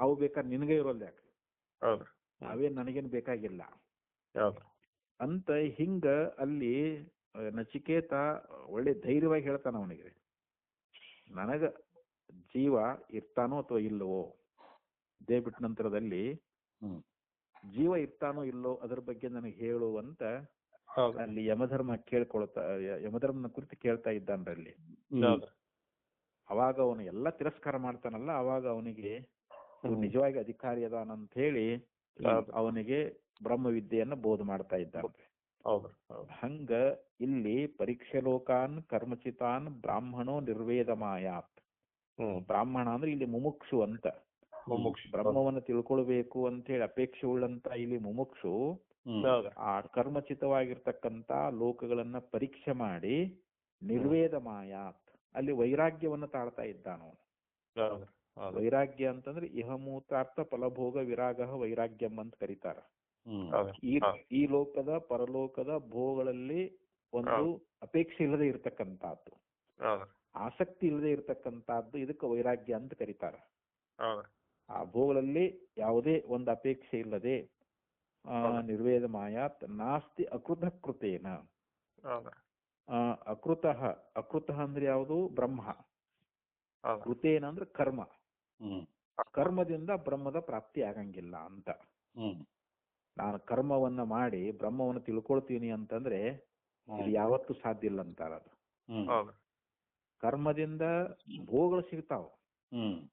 ಅವು ಬೇಕಾದ್ರೆ ನಿನಗೆ ಇರೋಲ್ಲ ಯಾಕೆ? ಅವೇ ನನಗೇನು ಬೇಕಾಗಿಲ್ಲ. ಅಂತ ಹಿಂಗ ಅಲ್ಲಿ ನಚಿಕೇತ ಒಳ್ಳೆ ಧೈರ್ಯವಾಗಿ ಹೇಳ್ತಾನ ಅವನಿಗೆ. ನನಗ ಜೀವ ಇರ್ತಾನೋ ಅಥವಾ ಇಲ್ಲವೋ ದೇ ಬಿಟ್ಟ ನಂತರದಲ್ಲಿ ಜೀವ ಇರ್ತಾನೋ ಇಲ್ಲೋ ಅದ್ರ ಬಗ್ಗೆ ನನಗೆ ಹೇಳು ಅಂತ ಅಲ್ಲಿ ಯಮಧರ್ಮ ಕೇಳ್ಕೊಳ್ತಾ ಯಮಧರ್ಮನ ಕುರಿತು ಕೇಳ್ತಾ ಇದ್ದಾನ್ರಲ್ಲಿ ಅಲ್ಲಿ. ಅವಾಗ ಅವನು ಎಲ್ಲ ತಿರಸ್ಕಾರ ಮಾಡ್ತಾನಲ್ಲ ಅವಾಗ ಅವನಿಗೆ. ನಿಜವಾಗಿ ಅಧಿಕಾರಿ ಅದಾನಂತ ಹೇಳಿ ಅವನಿಗೆ ಬ್ರಹ್ಮ ವಿದ್ಯೆಯನ್ನ ಬೋಧ ಮಾಡ್ತಾ ಇದ್ದಾನೆ. ಹೌದ್ರಿ ಹಂಗ ಇಲ್ಲಿ ಪರೀಕ್ಷೆ ಲೋಕಾನ್ ಕರ್ಮಚಿತಾನ್ ಬ್ರಾಹ್ಮಣೋ ನಿರ್ವೇದ ಮಾಯಾತ್. ಬ್ರಾಹ್ಮಣ ಅಂದ್ರೆ ಇಲ್ಲಿ ಮುಮುಕ್ಷು ಅಂತ. ಮುಮುಕ್ಷು ಬ್ರಹ್ಮವನ್ನ ತಿಳ್ಕೊಳ್ಬೇಕು ಅಂತ ಹೇಳಿ ಅಪೇಕ್ಷೆ ಉಳ್ಳಂತ ಇಲ್ಲಿ ಮುಮುಕ್ಷು ಆ ಕರ್ಮಚಿತವಾಗಿರ್ತಕ್ಕಂತ ಲೋಕಗಳನ್ನ ಪರೀಕ್ಷೆ ಮಾಡಿ ನಿರ್ವೇದ ಮಾಯಾತ್. ಅಲ್ಲಿ ವೈರಾಗ್ಯವನ್ನ ತಾಳ್ತಾ ಇದ್ದಾನು ಹೌದ್ರಿ ಹೌದ್ರಿ ವೈರಾಗ್ಯ ಅಂತಂದ್ರೆ ಇಹಮೂತಾರ್ಥ ಫಲಭೋಗ ವಿರಾಗ ವೈರಾಗ್ಯಂ ಅಂತ ಕರೀತಾರ. ಈ ಹೌದು. ಈ ಲೋಕದ ಪರಲೋಕದ ಭೋಗಗಳಲ್ಲಿ ಒಂದು ಅಪೇಕ್ಷೆ ಇಲ್ಲದೆ ಇರತಕ್ಕಂತಹದ್ದು ಆಸಕ್ತಿ ಇಲ್ಲದೆ ಇರತಕ್ಕಂತಹದ್ದು ಇದಕ್ಕೆ ವೈರಾಗ್ಯ ಅಂತ ಕರೀತಾರ. ಆ ಭೋಗಗಳಲ್ಲಿ ಯಾವುದೇ ಒಂದು ಅಪೇಕ್ಷೆ ಇಲ್ಲದೆ ಆ, ನಿರ್ವೇದ ಮಾಯಾತ್ ನಾಸ್ತಿ ಅಕೃತ ಕೃತೇನ ಅಕೃತ ಆ, ಅಕೃತಃ ಅಕೃತಃ ಅಂದ್ರೆ ಯಾವುದು? ಬ್ರಹ್ಮ. ಕೃತೇನ ಅಂದ್ರೆ ಕರ್ಮ. ಹ್ಮ್. ಕರ್ಮದಿಂದ ಬ್ರಹ್ಮದ ಪ್ರಾಪ್ತಿ ಆಗಂಗಿಲ್ಲ ಅಂತ. ಹ್ಮ್. ನಾನು ಕರ್ಮವನ್ನ ಮಾಡಿ ಬ್ರಹ್ಮವನ್ನ ತಿಳ್ಕೊಳ್ತೀನಿ ಅಂತಂದ್ರೆ ಯಾವತ್ತೂ ಸಾಧ್ಯ ಇಲ್ಲ ಅಂತಾರ ಅದು. ಕರ್ಮದಿಂದ ಭೋಗಗಳು ಸಿಗ್ತಾವ. ಹ್ಮ್.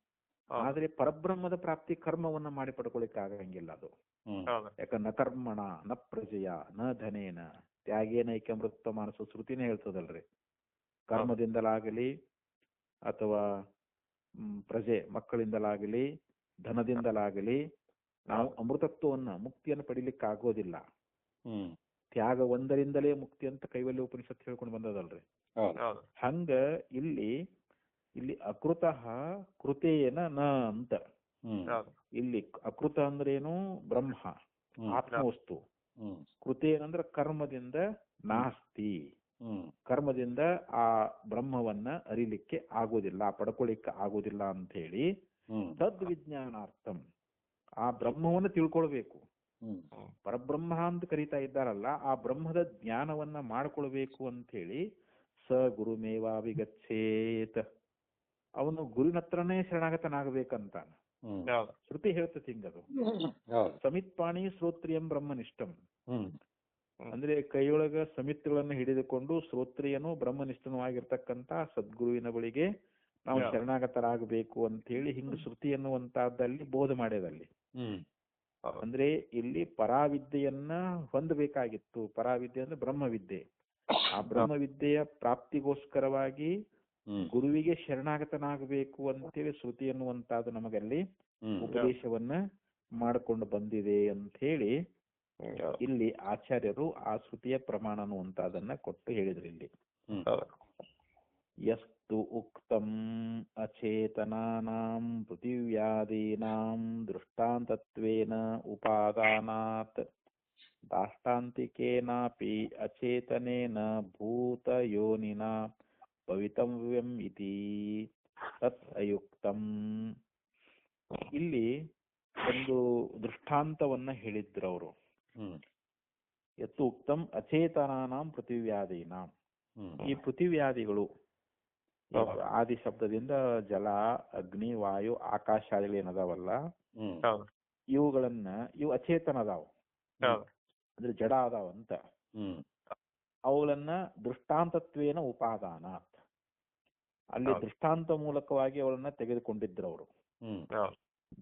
ಆದ್ರೆ ಪರಬ್ರಹ್ಮದ ಪ್ರಾಪ್ತಿ ಕರ್ಮವನ್ನ ಮಾಡಿ ಪಡ್ಕೊಳಿಕ್ ಆಗಂಗಿಲ್ಲ ಅದು. ಯಾಕ ಯಾಕಂದ್ರೆ ನ ಕರ್ಮಣ ನ ಪ್ರಜೆಯ ನ ಧನೇನ ತ್ಯಾಗೇನೈಕ ಮೃತ ಮಾನಸ ಶ್ರುತಿನೇ ಹೇಳ್ತದಲ್ರಿ. ಕರ್ಮದಿಂದಲಾಗಲಿ ಅಥವಾ ಪ್ರಜೆ ಮಕ್ಕಳಿಂದಲಾಗಲಿ ಧನದಿಂದಲಾಗಲಿ ನಾವು ಅಮೃತತ್ವವನ್ನ ಮುಕ್ತಿಯನ್ನು ಪಡಿಲಿಕ್ಕೆ ಆಗೋದಿಲ್ಲ ಹ್ಮ್. ತ್ಯಾಗ ಒಂದರಿಂದಲೇ ಮುಕ್ತಿ ಅಂತ ಕೈವಲ್ಯ ಉಪನಿಷತ್ ಹೇಳ್ಕೊಂಡು ಬಂದದಲ್ರಿ ಹಂಗ ಇಲ್ಲಿ ಇಲ್ಲಿ ಅಕೃತಃ ಕೃತೇನ ನ ಅಂತ. ಇಲ್ಲಿ ಅಕೃತ ಅಂದ್ರೇನು? ಬ್ರಹ್ಮ ಹ್ಮ್. ಆತ್ಮವಸ್ತು. ಕೃತೇನಂದ್ರ ಕರ್ಮದಿಂದ ನಾಸ್ತಿ. ಕರ್ಮದಿಂದ ಆ ಬ್ರಹ್ಮವನ್ನ ಅರಿಲಿಕ್ಕೆ ಆಗೋದಿಲ್ಲ ಪಡ್ಕೊಳ್ಳಿಕ್ಕೆ ಆಗೋದಿಲ್ಲ ಅಂತ ಹೇಳಿ. ತದ್ವಿಜ್ಞಾನಾರ್ಥಂ ಆ ಬ್ರಹ್ಮವನ್ನ ತಿಳ್ಕೊಳ್ಬೇಕು. ಪರಬ್ರಹ್ಮ ಅಂತ ಕರಿತಾ ಇದ್ದಾರಲ್ಲ ಆ ಬ್ರಹ್ಮದ ಜ್ಞಾನವನ್ನ ಮಾಡ್ಕೊಳ್ಬೇಕು ಅಂತ ಹೇಳಿ ಸ ಗುರುಮೇವಾವಿಗಚ್ಚೇತ್ ಅವನು ಗುರುವಿನ ಹತ್ರನೇ ಶರಣಾಗತನಾಗಬೇಕಂತಾನ ಶ್ರುತಿ ಹೇಳ್ತತಿ ಹಿಂಗದು. ಹೌದು. ಸಮಿತ್ಪಾಣಿ ಶ್ರೋತ್ರಿಯಂ ಬ್ರಹ್ಮನಿಷ್ಠಂ. ಹ್ಮ್. ಅಂದ್ರೆ ಕೈಯೊಳಗ ಸಮಿತಿಗಳನ್ನ ಹಿಡಿದುಕೊಂಡು ಶ್ರೋತ್ರಿಯನು ಬ್ರಹ್ಮನಿಷ್ಠನೂ ಆಗಿರ್ತಕ್ಕಂತ ಸದ್ಗುರುವಿನ ಬಳಿಗೆ ನಾವು. ಶರಣಾಗತರಾಗಬೇಕು ಅಂತ ಹೇಳಿ ಹಿಂಗ ಶ್ರುತಿ ಅನ್ನುವಂತಹದ್ದಲ್ಲಿ ಬೋಧ ಮಾಡ್ಯದಲ್ಲಿ. ಅಂದ್ರೆ ಇಲ್ಲಿ ಪರಾವಿದ್ಯೆಯನ್ನ ಹೊಂದಬೇಕಾಗಿತ್ತು ಪರಾವಿದ್ಯೆ ಅಂದ್ರೆ ಬ್ರಹ್ಮವಿದ್ಯೆ ಆ ಬ್ರಹ್ಮವಿದ್ಯೆಯ ಪ್ರಾಪ್ತಿಗೋಸ್ಕರವಾಗಿ. ಗುರುವಿಗೆ ಶರಣಾಗತನಾಗಬೇಕು ಅಂತೇಳಿ ಶ್ರುತಿ ಅನ್ನುವಂತಹದ್ದು ನಮಗಲ್ಲಿ. ಉಪದೇಶವನ್ನ ಮಾಡಿಕೊಂಡು ಬಂದಿದೆ ಅಂತ ಹೇಳಿ ಇಲ್ಲಿ ಆಚಾರ್ಯರು ಆ ಶ್ರುತಿಯ ಪ್ರಮಾಣ ಅದನ್ನ ಕೊಟ್ಟು ಹೇಳಿದ್ರು ಇಲ್ಲಿ. ಯಸ್ತು ಉಕ್ತಂ ಅಚೇತನಾನಾಂ ಪೃಥಿವ್ಯಾದೀನಾಂ ದೃಷ್ಟಾಂತತ್ವೇನ ಉಪಾದಾನಾತ್ ದಾಷ್ಟಾಂತಿಕೇನಾಪಿ ಅಚೇತನೇನ ಭೂತಯೋನಿನ ಭವಿತವ್ಯಂ ಇತಿ ತತ್ ಅಯುಕ್ತಂ. ಇಲ್ಲಿ ಒಂದು ದೃಷ್ಟಾಂತವನ್ನ ಹೇಳಿದ್ರು ಅವರು. ಎತ್ತು ಉಕ್ತಂ ಅಚೇತನಾನಾಂ ಪೃಥಿವ್ಯಾಧೀನಾಂ. ಈ ಪೃಥಿವ್ಯಾಧಿಗಳು. ಆದಿ ಶಬ್ದದಿಂದ ಜಲ ಅಗ್ನಿ ವಾಯು ಆಕಾಶಾದಿಗಳು ಏನದಾವಲ್ಲ? ಇವುಗಳನ್ನ ಇವು ಅಚೇತನ ಅದಾವ ಅಂದ್ರೆ ಜಡ ಅದಾವ ಅಂತ. ಹ್ಮ್. ಅವುಗಳನ್ನ ದೃಷ್ಟಾಂತತ್ವೇನ ಉಪಾದಾನ ಅಲ್ಲಿ. ದೃಷ್ಟಾಂತ ಮೂಲಕವಾಗಿ ಅವಳನ್ನ ತೆಗೆದುಕೊಂಡಿದ್ರು ಅವರು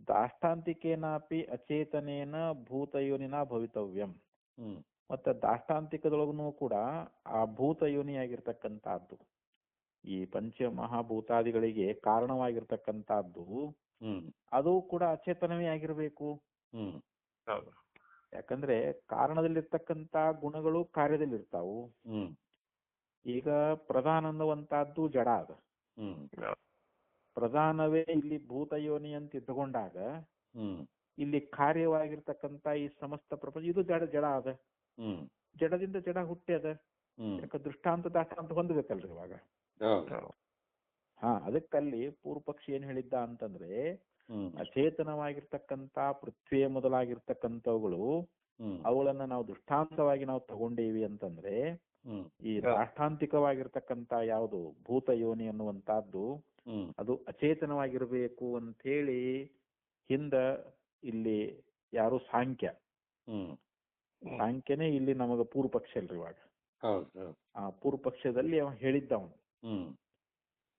ದಾಷ್ಟಾಂತಿಕೇನಾಪಿ ಅಚೇತನೇನ ಭೂತಯೋನಿನ ಭವಿತವ್ಯಂ. ಮತ್ತೆ ದಾಷ್ಟಾಂತಿಕದೊಳಗೂ ಕೂಡ ಆ ಭೂತಯೋನಿಯಾಗಿರ್ತಕ್ಕಂತಹದ್ದು ಈ ಪಂಚ ಮಹಾಭೂತಾದಿಗಳಿಗೆ ಕಾರಣವಾಗಿರ್ತಕ್ಕಂತಹದ್ದು ಹ್ಮ್. ಅದು ಕೂಡ ಅಚೇತನವೇ ಆಗಿರ್ಬೇಕು. ಯಾಕಂದ್ರೆ ಕಾರಣದಲ್ಲಿರ್ತಕ್ಕಂತ ಗುಣಗಳು ಕಾರ್ಯದಲ್ಲಿರ್ತಾವು. ಹ್ಮ್. ಈಗ ಪ್ರಧಾನ ಅನ್ನುವಂತಹದ್ದು ಜಡ ಅದ. ಪ್ರಧಾನವೇ ಇಲ್ಲಿ ಭೂತಯೋನಿ ಅಂತ ಇದ್ದುಕೊಂಡಾಗ. ಇಲ್ಲಿ ಕಾರ್ಯವಾಗಿರ್ತಕ್ಕಂತ ಈ ಸಮಸ್ತ ಪ್ರಪಂಚ ಇದು ಜಡ ಜಡ ಅದ. ಜಡದಿಂದ ಜಡ ಹುಟ್ಟ್ಯದ ಅದ. ಯಾಕ ದೃಷ್ಟಾಂತ ದಾಷ್ಟಾಂತ ಹೊಂದಬೇಕಲ್ರಿ ಇವಾಗ. ಹಾ ಅದಕ್ಕಲ್ಲಿ ಪೂರ್ವ ಪಕ್ಷಿ ಏನ್ ಹೇಳಿದ್ದ ಅಂತಂದ್ರೆ ಅಚೇತನವಾಗಿರ್ತಕ್ಕಂತ ಪೃಥ್ವಿಯ ಮೊದಲಾಗಿರ್ತಕ್ಕಂಥವುಗಳು ಅವುಗಳನ್ನ ನಾವು ದೃಷ್ಟಾಂತವಾಗಿ ನಾವು ತಗೊಂಡೇವಿ ಅಂತಂದ್ರೆ ಈ ದಾಷ್ಟಾಂತಿಕವಾಗಿರ್ತಕ್ಕಂತ ಯಾವುದು ಭೂತ ಯೋನಿ ಅನ್ನುವಂತಹದ್ದು ಅದು ಅಚೇತನವಾಗಿರಬೇಕು ಅಂತ ಹೇಳಿ ಹಿಂದ ಇಲ್ಲಿ ಯಾರು ಸಾಂಖ್ಯ. ಸಾಂಖ್ಯನೇ ಇಲ್ಲಿ ನಮಗ ಪೂರ್ವ ಪಕ್ಷ ಅಲ್ರಿ ಇವಾಗ. ಆ ಪೂರ್ವ ಪಕ್ಷದಲ್ಲಿ ಅವ ಹೇಳಿದ್ದ ಅವನು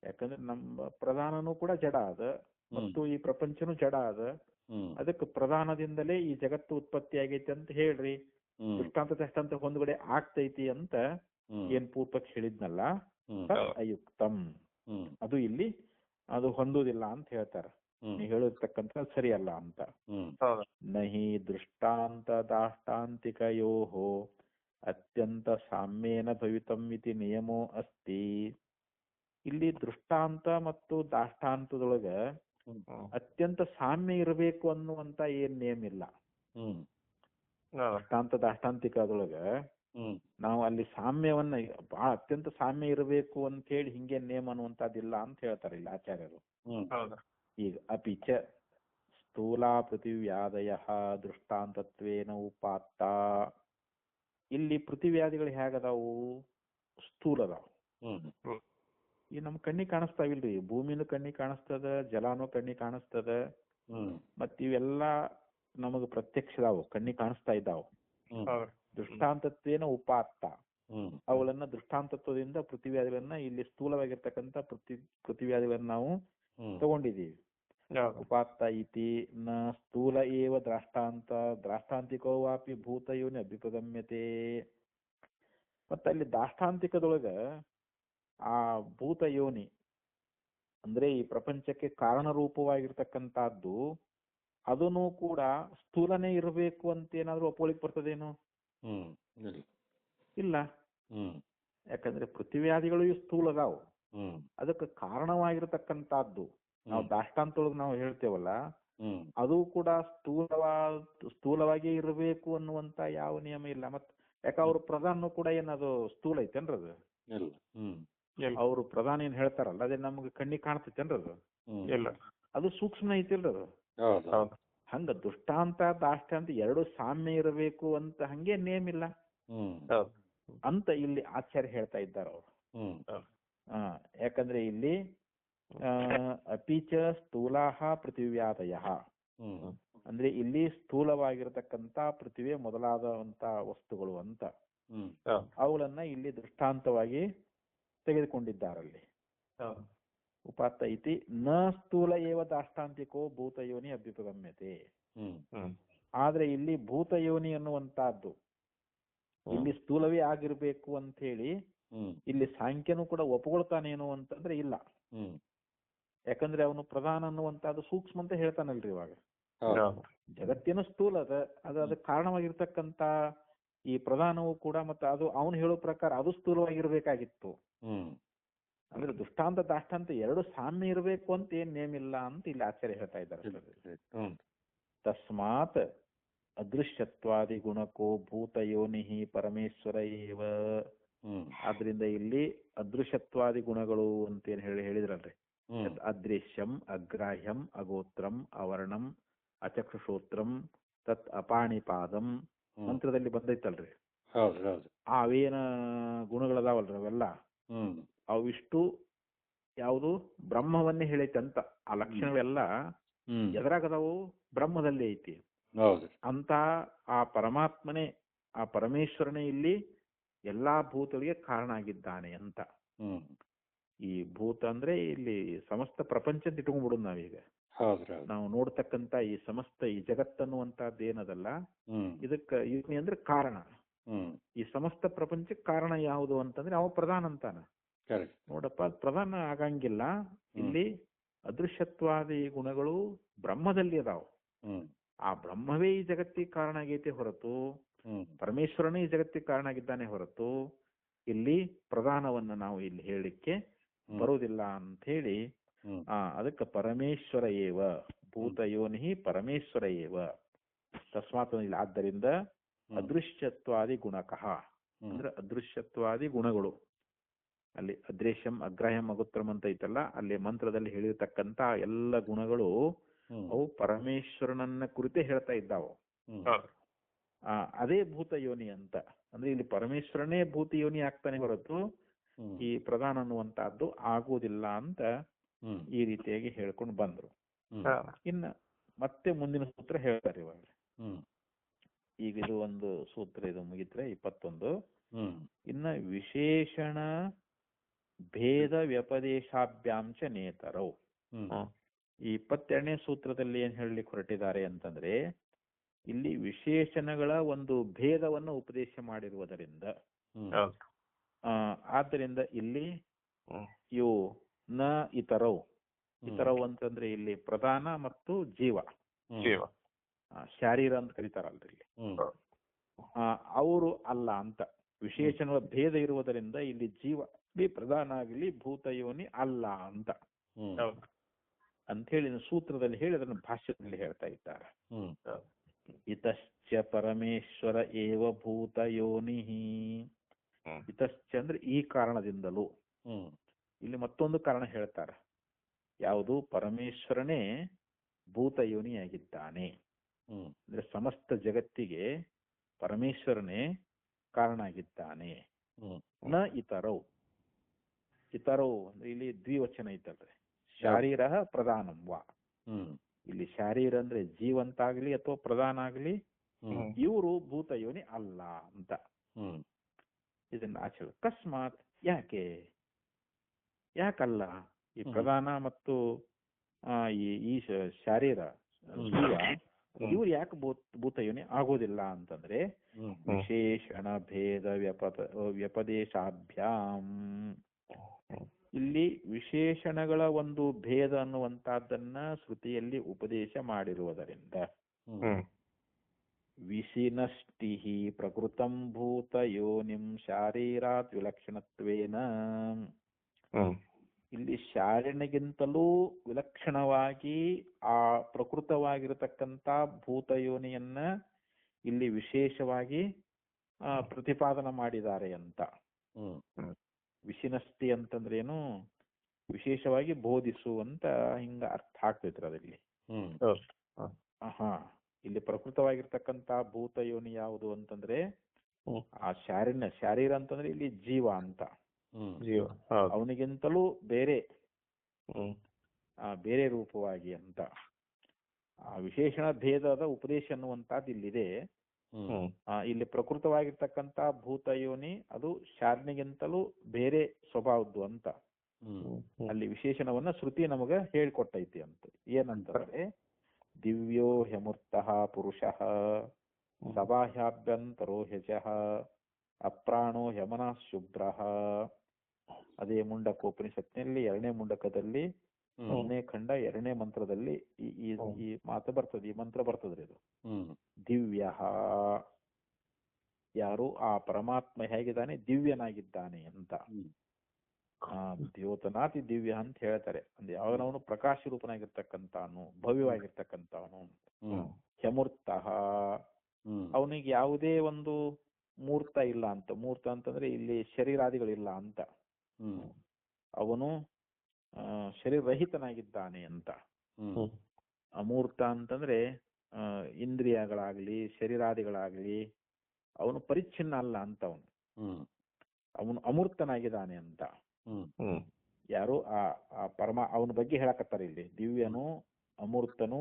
ಯಾಕಂದ್ರೆ ನಮ್ಮ ಪ್ರಧಾನನೂ ಕೂಡ ಜಡ ಅದ ಮತ್ತು ಈ ಪ್ರಪಂಚನೂ ಜಡ ಅದ ಅದಕ್ಕೆ ಪ್ರಧಾನದಿಂದಲೇ ಈ ಜಗತ್ತು ಉತ್ಪತ್ತಿ ಆಗೈತಿ ಅಂತ ಹೇಳ್ರಿ. ದೃಷ್ಟಾಂತ ದೃಷ್ಟಾಂತ ಹೊಂದ್ಗಡೆ ಆಗ್ತೈತಿ ಅಂತ ಏನ್ ಪೂರ್ವ ಪಕ್ಷ ಹೇಳಿದ್ನಲ್ಲ. ಅಯುಕ್ತಂ. ಅದು ಇಲ್ಲಿ ಅದು ಹೊಂದುವುದಿಲ್ಲ ಅಂತ ಹೇಳ್ತಾರೆ. ಹೇಳಿರ್ತಕ್ಕಂತ ನೀವು ಹೇಳಿರ್ತಕ್ಕಂಥ ಸರಿಯಲ್ಲ ಅಂತ. ಹೌದು. ನಹಿ ದೃಷ್ಟಾಂತ ದಾಷ್ಟಾಂತಿಕಯೋ ಅತ್ಯಂತ ಸಾಮ್ಯೇನ ಭವಿತಂ ಇತಿ ನಿಯಮೋ ಅಸ್ತಿ. ಇಲ್ಲಿ ದೃಷ್ಟಾಂತ ಮತ್ತು ದಾಷ್ಟಾಂತದೊಳಗ ಅತ್ಯಂತ ಸಾಮ್ಯ ಇರಬೇಕು ಅನ್ನುವಂತ ಏನ್ ನಿಯಮ ಇಲ್ಲ. ದೃಷ್ಟಾಂತ ದಾಷ್ಟಾಂತಿಕದೊಳಗ ನಾವು ಅಲ್ಲಿ ಸಾಮ್ಯವನ್ನ ಬಹಳ ಅತ್ಯಂತ ಸಾಮ್ಯ ಇರಬೇಕು ಅಂತ ಹೇಳಿ ಹಿಂಗೆ ನೇಮ ಅನ್ನುವಂತದ್ದಿಲ್ಲ ಅಂತ ಹೇಳ್ತಾರೆ ಇಲ್ಲಿ ಆಚಾರ್ಯರು. ಹೌದು. ಈಗ ಅಪಿಚ ಚ ಸ್ಥೂಲಾ ಪೃಥಿವ್ಯಾದಯ ದೃಷ್ಟಾಂತತ್ವೇನ ಉಪಾತ್ತ. ಇಲ್ಲಿ ಪೃಥಿವ್ಯಾದಿಗಳು ಹೇಗದಾವು? ಸ್ಥೂಲ ಅದಾವು ಹ್ಮ್. ಈ ನಮ್ ಕಣ್ಣಿಗೆ ಕಾಣಿಸ್ತಾವಿಲ್ರಿ. ಭೂಮಿನೂ ಕಣ್ಣಿಗೆ ಕಾಣಿಸ್ತದ ಜಲಾನು ಕಣ್ಣಿಗೆ ಕಾಣಿಸ್ತದ. ಮತ್ ಇವೆಲ್ಲ ನಮಗ ಪ್ರತ್ಯಕ್ಷ ಅದಾವು ಕಣ್ಣಿಗೆ ಕಾಣಿಸ್ತಾ ಇದ್ದಾವು. ಹೌದು. ದೃಷ್ಟಾಂತತ್ವೇನ ಉಪಾತ್ತ. ಅವುಗಳನ್ನ ದೃಷ್ಟಾಂತತ್ವದಿಂದ ಪೃಥ್ವಿಯಾದಿಗಳನ್ನ ಇಲ್ಲಿ ಸ್ಥೂಲವಾಗಿರ್ತಕ್ಕಂಥ ಪೃಥ್ವಿ ಪೃಥ್ವಿಯಾದಿಗಳನ್ನ ನಾವು ಹೌದು. ಉಪಾತ್ತ ಇತಿ ನ ಸ್ಥೂಲ ಏವ ದ್ರಾಷ್ಟಾಂತ ದ್ರಾಷ್ಟಾಂತಿಕೋ ವಾಪಿ ಭೂತಯೋನಿ ಅಭ್ಯುಪಗಮ್ಯತೆ ಮತ್ತ ಅಲ್ಲಿ ದಾಷ್ಟಾಂತಿಕದೊಳಗ ಆ ಭೂತ ಯೋನಿ ಅಂದ್ರೆ ಈ ಪ್ರಪಂಚಕ್ಕೆ ಕಾರಣ ರೂಪವಾಗಿರ್ತಕ್ಕಂತಹದ್ದು ಅದನ್ನು ಕೂಡ ಸ್ಥೂಲನೇ ಇರಬೇಕು ಅಂತ ಏನಾದ್ರೂ ಅಪೋಲಿಕ್ ಬರ್ತದೇನು? ಇಲ್ಲ ಇಲ್ಲ. ಹ್ಮ್. ಯಾಕಂದ್ರೆ ಪೃಥ್ವಿಯಾದಿಗಳು ಇವು ಸ್ಥೂಲ ಅದಾವು. ಹ್ಮ್. ಅದಕ್ಕೆ ಕಾರಣವಾಗಿರತಕ್ಕಂತಹದ್ದು ನಾವು ದಾಷ್ಟಾಂತೊಳಗೆ ನಾವು ಹೇಳ್ತೇವಲ್ಲ ಹ್ಮ್. ಅದು ಕೂಡ ಸ್ಥೂಲವಾದ ಸ್ಥೂಲವಾಗಿ ಇರಬೇಕು ಅನ್ನುವಂತ ಯಾವ ನಿಯಮ ಇಲ್ಲ. ಮತ್ ಯಾಕ ಅವ್ರ ಪ್ರಧಾನ ಕೂಡ ಏನದು ಸ್ಥೂಲ ಐತೇನ್ರಿ ಅದು? ಇಲ್ಲ. ಹ್ಮ್. ಇಲ್ಲ. ಅವ್ರು ಪ್ರಧಾನ ಏನ್ ಹೇಳ್ತಾರಲ್ಲ ಅದೇ ನಮ್ಗೆ ಕಣ್ಣಿಗೆ ಕಾಣ್ತೈತೇನ್ರಿ ಅದು? ಇಲ್ಲ. ಅದು ಸೂಕ್ಷ್ಮ ಐತಿಲ್ರಿ ಅದು? ಹಂಗ ದುಷ್ಟಾಂತ ದಾಷ್ಟಾಂತ ಎರಡು ಸಾಮ್ಯ ಇರಬೇಕು ಅಂತ ಹಂಗೆ ನೇಮ್ ಇಲ್ಲ. ಹೌದು. ಅಂತ ಇಲ್ಲಿ ಆಚಾರ್ಯ ಹೇಳ್ತಾ ಇದ್ದಾರೆ ಅವ್ರು. ಹ್ಮ್. ಆ ಯಾಕಂದ್ರೆ ಇಲ್ಲಿ ಆ ಅಪಿಚ ಸ್ಥೂಲಾಹ ಪೃಥಿವ್ಯಾದಯ. ಅಂದ್ರೆ ಇಲ್ಲಿ ಸ್ಥೂಲವಾಗಿರತಕ್ಕಂತ ಪೃಥ್ವಿ ಮೊದಲಾದಂತ ವಸ್ತುಗಳು ಅಂತ. ಅವುಗಳನ್ನ ಇಲ್ಲಿ ದೃಷ್ಟಾಂತವಾಗಿ ತೆಗೆದುಕೊಂಡಿದ್ದಾರಲ್ಲಿ. ಹೌದು. ಉಪಾತ್ತ ಇತಿ ನ ಸ್ಥೂಲ ಏವ ದಾಷ್ಟಾಂತಿಕೋ ಭೂತಯೋನಿ ಅಭ್ಯುಪಗಮ್ಯತೆ ಆದ್ರೆ ಇಲ್ಲಿ ಭೂತಯೋನಿ ಅನ್ನುವಂತಹದ್ದು ಇಲ್ಲಿ ಸ್ಥೂಲವೇ ಆಗಿರ್ಬೇಕು ಅಂತ ಹೇಳಿ ಇಲ್ಲಿ ಸಾಂಖ್ಯನು ಕೂಡ ಒಪ್ಕೊಳ್ತಾನೇನು ಅಂತಂದ್ರೆ ಇಲ್ಲ ಯಾಕಂದ್ರೆ ಅವನು ಪ್ರಧಾನ ಅನ್ನುವಂತಹದ್ದು ಸೂಕ್ಷ್ಮ ಅಂತ ಹೇಳ್ತಾನಲ್ರಿ ಇವಾಗ ಜಗತ್ತಿನ ಸ್ಥೂಲ ಅದ ಅದು ಅದಕ್ಕೆ ಕಾರಣವಾಗಿರ್ತಕ್ಕಂತ ಈ ಪ್ರಧಾನವು ಕೂಡ ಮತ್ತೆ ಅದು ಅವನು ಹೇಳೋ ಪ್ರಕಾರ ಅದು ಸ್ಥೂಲವಾಗಿರ್ಬೇಕಾಗಿತ್ತು ಅಂದ್ರೆ ದುಷ್ಟಾಂತ ದಾಷ್ಟಾಂತ ಎರಡು ಸಾಮ್ಯ ಇರಬೇಕು ಅಂತ ಏನ್ ಇಲ್ಲ ಅಂತ ಇಲ್ಲಿ ಆಚಾರ್ಯ ಹೇಳ್ತಾ ಇದ್ದಾರೆ ತಸ್ಮಾತ್ ಅದೃಶ್ಯತ್ವಾದಿ ಗುಣಕೋ ಭೂತ ಯೋನಿಹಿ ಪರಮೇಶ್ವರ ಇವ ಆದ್ರಿಂದ ಇಲ್ಲಿ ಅದೃಶ್ಯತ್ವಾದಿ ಗುಣಗಳು ಅಂತ ಏನ್ ಹೇಳಿ ಹೇಳಿದ್ರಲ್ರಿ. ಅದೃಶ್ಯಂ ಅಗ್ರಾಹ್ಯಂ ಅಗೋತ್ರಂ ಅವರ್ಣಂ ಅಚಕ್ಷುಶೋತ್ರಂ ತತ್ ಅಪಾಣಿಪಾದಂ ಮಂತ್ರದಲ್ಲಿ ಬಂದೈತಲ್ರಿ. ಅವೇನ ಗುಣಗಳದಾವಲ್ರಿ ಅವೆಲ್ಲ. ಅವಿಷ್ಟು ಯಾವುದು ಬ್ರಹ್ಮವನ್ನೇ ಹೇಳೈತೆ ಅಂತ. ಆ ಲಕ್ಷಣಗಳೆಲ್ಲ ಎದುರಾಗದವು ಬ್ರಹ್ಮದಲ್ಲೇ ಐತಿ. ಅಂತ ಆ ಪರಮಾತ್ಮನೇ ಆ ಪರಮೇಶ್ವರನೇ ಇಲ್ಲಿ ಎಲ್ಲಾ ಭೂತಗಳಿಗೆ ಕಾರಣ ಆಗಿದ್ದಾನೆ ಅಂತ. ಈ ಭೂತ ಅಂದ್ರೆ ಇಲ್ಲಿ ಸಮಸ್ತ ಪ್ರಪಂಚ ಇಟ್ಕೊಂಡ್ಬಿಡುದು ನಾವೀಗ. ನಾವು ನೋಡ್ತಕ್ಕಂತ ಈ ಸಮಸ್ತ ಈ ಜಗತ್ತನ್ನುವಂತಹದ್ದು ಏನದಲ್ಲ ಇದಕ್ಕೆ ಅಂದ್ರೆ ಕಾರಣ. ಈ ಸಮಸ್ತ ಪ್ರಪಂಚಕ್ಕೆ ಕಾರಣ ಯಾವುದು ಅಂತಂದ್ರೆ ಅವ ಪ್ರಧಾನ ಅಂತಾನ. ನೋಡಪ್ಪ ಪ್ರಧಾನ ಆಗಂಗಿಲ್ಲ. ಇಲ್ಲಿ ಅದೃಶ್ಯತ್ವಾದಿ ಗುಣಗಳು ಬ್ರಹ್ಮದಲ್ಲಿ ಅದಾವ. ಆ ಬ್ರಹ್ಮವೇ ಈ ಜಗತ್ತಿಗೆ ಕಾರಣ ಆಗೈತೆ ಹೊರತು ಪರಮೇಶ್ವರನೇ ಈ ಜಗತ್ತಿಗೆ ಕಾರಣ ಆಗಿದ್ದಾನೆ ಹೊರತು ಇಲ್ಲಿ ಪ್ರಧಾನವನ್ನ ನಾವು ಇಲ್ಲಿ ಹೇಳಿಕ್ಕೆ. ಬರುವುದಿಲ್ಲ ಅಂತ ಹೇಳಿ ಆ ಅದಕ್ಕೆ ಪರಮೇಶ್ವರ ಏವ ಭೂತಯೋನಿ ಪರಮೇಶ್ವರ ಏವ. ತಸ್ಮಾತ್ ಆದ್ದರಿಂದ. ಅದೃಶ್ಯತ್ವಾದಿ ಗುಣಕಃ. ಅಂದ್ರೆ ಅದೃಶ್ಯತ್ವಾದಿ ಗುಣಗಳು. ಅಲ್ಲಿ ಅದೃಶ್ಯಂ ಅಗ್ರಾಹ್ಯಂ ಅಗುತ್ರಂ ಅಂತ ಐತಲ್ಲ ಅಲ್ಲಿ ಮಂತ್ರದಲ್ಲಿ ಹೇಳಿರ್ತಕ್ಕಂತ ಎಲ್ಲ ಗುಣಗಳು ಅವು ಪರಮೇಶ್ವರನನ್ನ ಕುರಿತೇ ಹೇಳ್ತಾ ಇದ್ದಾವು. ಅದೇ ಭೂತ ಯೋನಿ ಅಂತ. ಅಂದ್ರೆ ಇಲ್ಲಿ ಪರಮೇಶ್ವರನೇ ಭೂತ ಯೋನಿ ಆಗ್ತಾನೆ ಹೊರತು ಈ ಪ್ರಧಾನ ಅನ್ನುವಂತಹದ್ದು ಆಗುವುದಿಲ್ಲ ಅಂತ ಈ ರೀತಿಯಾಗಿ ಹೇಳ್ಕೊಂಡು ಬಂದ್ರು. ಇನ್ನ ಮತ್ತೆ ಮುಂದಿನ ಸೂತ್ರ ಹೇಳ್ತಾರೆ ಇವಾಗ. ಹ್ಮ್. ಈಗ ಇದು ಒಂದು ಸೂತ್ರ ಇದು ಮುಗಿದ್ರೆ ಇಪ್ಪತ್ತೊಂದು. ಹ್ಮ್. ಇನ್ನ ವಿಶೇಷಣ ಭೇದ ವ್ಯಪದೇಶಾಭ್ಯಾಂಚ ನೇತರವು. ಈ ಇಪ್ಪತ್ತೆರಡನೇ ಸೂತ್ರದಲ್ಲಿ ಏನ್ ಹೇಳಲಿಕ್ಕೆ ಹೊರಟಿದ್ದಾರೆ ಅಂತಂದ್ರೆ ಇಲ್ಲಿ ವಿಶೇಷಣಗಳ ಒಂದು ಭೇದವನ್ನು ಉಪದೇಶ ಮಾಡಿರುವುದರಿಂದ ಹೌದು. ಆ, ಆದ್ದರಿಂದ ಇಲ್ಲಿ. ಇವು ನ ಇತರವು. ಇತರವು ಅಂತಂದ್ರೆ ಇಲ್ಲಿ ಪ್ರಧಾನ ಮತ್ತು ಜೀವ. ಜೀವ. ಶಾರೀರ ಅಂತ ಕರೀತಾರಲ್ರಿ ಇಲ್ಲಿ. ಅವರು ಅಲ್ಲ ಅಂತ. ವಿಶೇಷಣಗಳ ಭೇದ ಇರುವುದರಿಂದ ಇಲ್ಲಿ ಜೀವ ಆಗ್ಲಿ, ಪ್ರಧಾನ ಆಗಲಿ ಭೂತ ಯೋನಿ ಅಲ್ಲ ಅಂತ. ಅಂತ ಹೇಳಿ ಸೂತ್ರದಲ್ಲಿ ಹೇಳಿ ಅದನ್ನು ಭಾಷ್ಯದಲ್ಲಿ ಹೇಳ್ತಾ ಇದ್ದಾರೆ. ಹ್ಮ್. ಇತಶ್ಚ ಪರಮೇಶ್ವರ ಏವ ಭೂತ ಯೋನಿ. ಇತಶ್ಚ ಅಂದ್ರೆ ಈ ಕಾರಣದಿಂದಲೂ. ಹ್ಮ್. ಇಲ್ಲಿ ಮತ್ತೊಂದು ಕಾರಣ ಹೇಳ್ತಾರೆ. ಯಾವುದು? ಪರಮೇಶ್ವರನೇ ಭೂತ ಯೋನಿಯಾಗಿದ್ದಾನೆ ಹ್ಮ್. ಅಂದ್ರೆ ಸಮಸ್ತ ಜಗತ್ತಿಗೆ ಪರಮೇಶ್ವರನೇ ಕಾರಣ ಆಗಿದ್ದಾನೆ. ಹ್ಮ್. ನ ಇತರವು ಇತರವು ಅಂದ್ರೆ ಇಲ್ಲಿ ದ್ವಿವಚನ ಐತಲ್ರಿ. ಶಾರೀರ ಪ್ರಧಾನಂ ವಾ. ಇಲ್ಲಿ ಶಾರೀರ ಅಂದ್ರೆ ಜೀವಂತ ಆಗ್ಲಿ ಅಥವಾ ಪ್ರಧಾನ ಆಗ್ಲಿ ಇವರು ಭೂತ ಯೋನಿ ಅಲ್ಲ ಅಂತ. ಇದನ್ನ ಆಚೆ ಅಕಸ್ಮಾತ್ ಯಾಕೆ? ಯಾಕಲ್ಲ? ಈ. ಪ್ರಧಾನ ಮತ್ತು ಈ ಶಾರೀರ ಜೀವ ಇವ್ರು ಯಾಕೆ ಭೂತ ಯೋನಿ ಆಗೋದಿಲ್ಲ ಅಂತಂದ್ರೆ. ವಿಶೇಷಣ ಭೇದ ವ್ಯಪದ ವ್ಯಪದೇಶಾಭ್ಯಾಂ. ಹ್ಮ್. ಇಲ್ಲಿ ವಿಶೇಷಣಗಳ ಒಂದು ಭೇದ ಅನ್ನುವಂತಹದ್ದನ್ನ ಶ್ರುತಿಯಲ್ಲಿ ಉಪದೇಶ ಮಾಡಿರುವುದರಿಂದ. ವಿಷಿನಷ್ಟಿಹಿ ವಿಶಿನಷ್ಟಿ ಪ್ರಕೃತಂ ಭೂತ ಯೋನಿಂ ಶಾರೀರಾತ್ ವಿಲಕ್ಷಣತ್ವೇನ. ಇಲ್ಲಿ ಶಾರಣಿಗಿಂತಲೂ ವಿಲಕ್ಷಣವಾಗಿ ಆ ಪ್ರಕೃತವಾಗಿರತಕ್ಕಂತ ಭೂತ ಯೋನಿಯನ್ನ ಇಲ್ಲಿ ವಿಶೇಷವಾಗಿ ಪ್ರತಿಪಾದನ ಮಾಡಿದ್ದಾರೆ ಅಂತ. ಹ್ಮ್ ಅಂತಂದ್ರೆ ಏನು ವಿಶೇಷವಾಗಿ ಬೋಧಿಸು ಅಂತ ಹಿಂಗ ಅರ್ಥ ಆಗ್ತೈತ್ರಿ ಅದಲ್ಲಿ ಹಾ ಇಲ್ಲಿ ಪ್ರಕೃತವಾಗಿರ್ತಕ್ಕಂತ ಭೂತ ಯೋನಿ ಯಾವುದು ಅಂತಂದ್ರೆ. ಆ ಶಾರೀರ ಶಾರೀರ ಅಂತಂದ್ರೆ ಇಲ್ಲಿ ಜೀವ ಅಂತ. ಹ್ಮ್. ಜೀವ ಹೌದು. ಅವನಿಗಿಂತಲೂ ಬೇರೆ ಆ ಬೇರೆ ರೂಪವಾಗಿ ಅಂತ. ಆ ವಿಶೇಷಣ ಭೇದದ ಉಪದೇಶ ಅನ್ನುವಂತಹದ್ದು ಇಲ್ಲಿದೆ. ಇಲ್ಲಿ ಪ್ರಕೃತವಾಗಿರ್ತಕ್ಕಂತ ಭೂತ ಯೋನಿ ಅದು ಶಾರ್ನಿಗಿಂತಲೂ ಬೇರೆ ಸ್ವಭಾವದ್ದು ಅಂತ. ಅಲ್ಲಿ ವಿಶೇಷಣವನ್ನ ಶ್ರುತಿ ನಮಗ ಹೇಳ್ಕೊಟ್ಟೈತಿ ಅಂತ. ಏನಂತಂದ್ರೆ ದಿವ್ಯೋ ಹೆಮೂರ್ತ ಪುರುಷಃ ಸಭಾಹ್ಯಾಭ್ಯಂತರೋ ಹ್ಯಜಃ ಅಪ್ರಾಣೋ ಹ್ಯಮನ ಶುಭ್ರ. ಅದೇ ಮುಂಡಕೋಪನಿಷತ್ನಲ್ಲಿ ಎರಡನೇ ಮುಂಡಕದಲ್ಲಿ ಒಂದನೇ ಖಂಡ ಎರಡನೇ ಮಂತ್ರದಲ್ಲಿ ಈ ಈ ಮಾತು ಬರ್ತದೆ ಈ ಮಂತ್ರ ಬರ್ತದ್ರಿ ಇದು ದಿವ್ಯ. ಯಾರು? ಆ ಪರಮಾತ್ಮ ಹೇಗಿದ್ದಾನೆ? ದಿವ್ಯನಾಗಿದ್ದಾನೆ ಅಂತ. ಆ ದ್ಯೋತನಾತಿ ದಿವ್ಯ ಅಂತ ಹೇಳ್ತಾರೆ. ಅಂದ್ರೆ ಯಾವನವನು ಪ್ರಕಾಶ ರೂಪನಾಗಿರ್ತಕ್ಕಂಥವನು ಭವ್ಯವಾಗಿರ್ತಕ್ಕಂಥವನು ಹ್ಮ್. ಅವನಿಗೆ ಯಾವುದೇ ಒಂದು ಮೂರ್ತ ಇಲ್ಲ ಅಂತ. ಮೂರ್ತ ಅಂತಂದ್ರೆ ಇಲ್ಲಿ ಶರೀರಾದಿಗಳಿಲ್ಲ ಅಂತ. ಅವನು ಶರೀರರಹಿತನಾಗಿದ್ದಾನೆ ಅಂತ. ಅಮೂರ್ತ ಅಂತಂದ್ರೆ ಆ, ಇಂದ್ರಿಯಗಳಾಗ್ಲಿ ಶರೀರಾದಿಗಳಾಗ್ಲಿ ಅವನು ಪರಿಚ್ಛಿನ್ನ ಅಲ್ಲ ಅಂತ ಅವನು ಅವನು ಅಮೂರ್ತನಾಗಿದ್ದಾನೆ ಅಂತ. ಯಾರು ಆ ಪರಮ ಅವನ ಬಗ್ಗೆ ಹೇಳಕತ್ತಾರ ಇಲ್ಲಿ. ದಿವ್ಯನು ಅಮೂರ್ತನು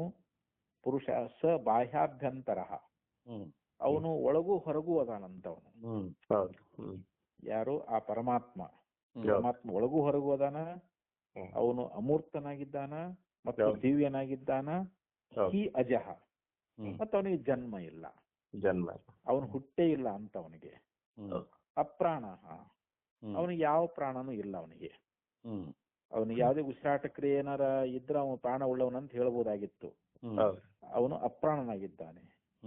ಪುರುಷ ಸ ಬಾಹ್ಯಾಭ್ಯಂತರ ಅವನು ಒಳಗೂ ಹೊರಗೂ ಅದಾನಂತ ಅವನು ಹೌದು. ಯಾರು? ಆ ಪರಮಾತ್ಮ. ಪರಮಾತ್ಮ ಒಳಗೂ ಹೊರಗೂ ಅದಾನ. ಅವನು ಅಮೂರ್ತನಾಗಿದ್ದಾನ ಮತ್ತು. ದಿವ್ಯನಾಗಿದ್ದಾನ? ಈ ಹಿ ಅಜಹ. ಮತ್ತು ಅವನಿಗೆ ಜನ್ಮ ಇಲ್ಲ. ಜನ್ಮ ಅವನು ಹುಟ್ಟೇ ಇಲ್ಲ ಅಂತ ಅವನಿಗೆ. ಅಪ್ರಾಣ ಅವನಿಗೆ ಯಾವ ಪ್ರಾಣನು ಇಲ್ಲ ಅವನಿಗೆ. ಅವನಿಗೆ ಯಾವುದೇ ಉಸಿರಾಟ ಕ್ರಿಯೆ ಏನಾರ ಇದ್ರೆ ಅವನು ಪ್ರಾಣ ಉಳ್ಳವನಂತ ಹೇಳ್ಬೋದಾಗಿತ್ತು. ಅವನು ಅಪ್ರಾಣನಾಗಿದ್ದಾನೆ.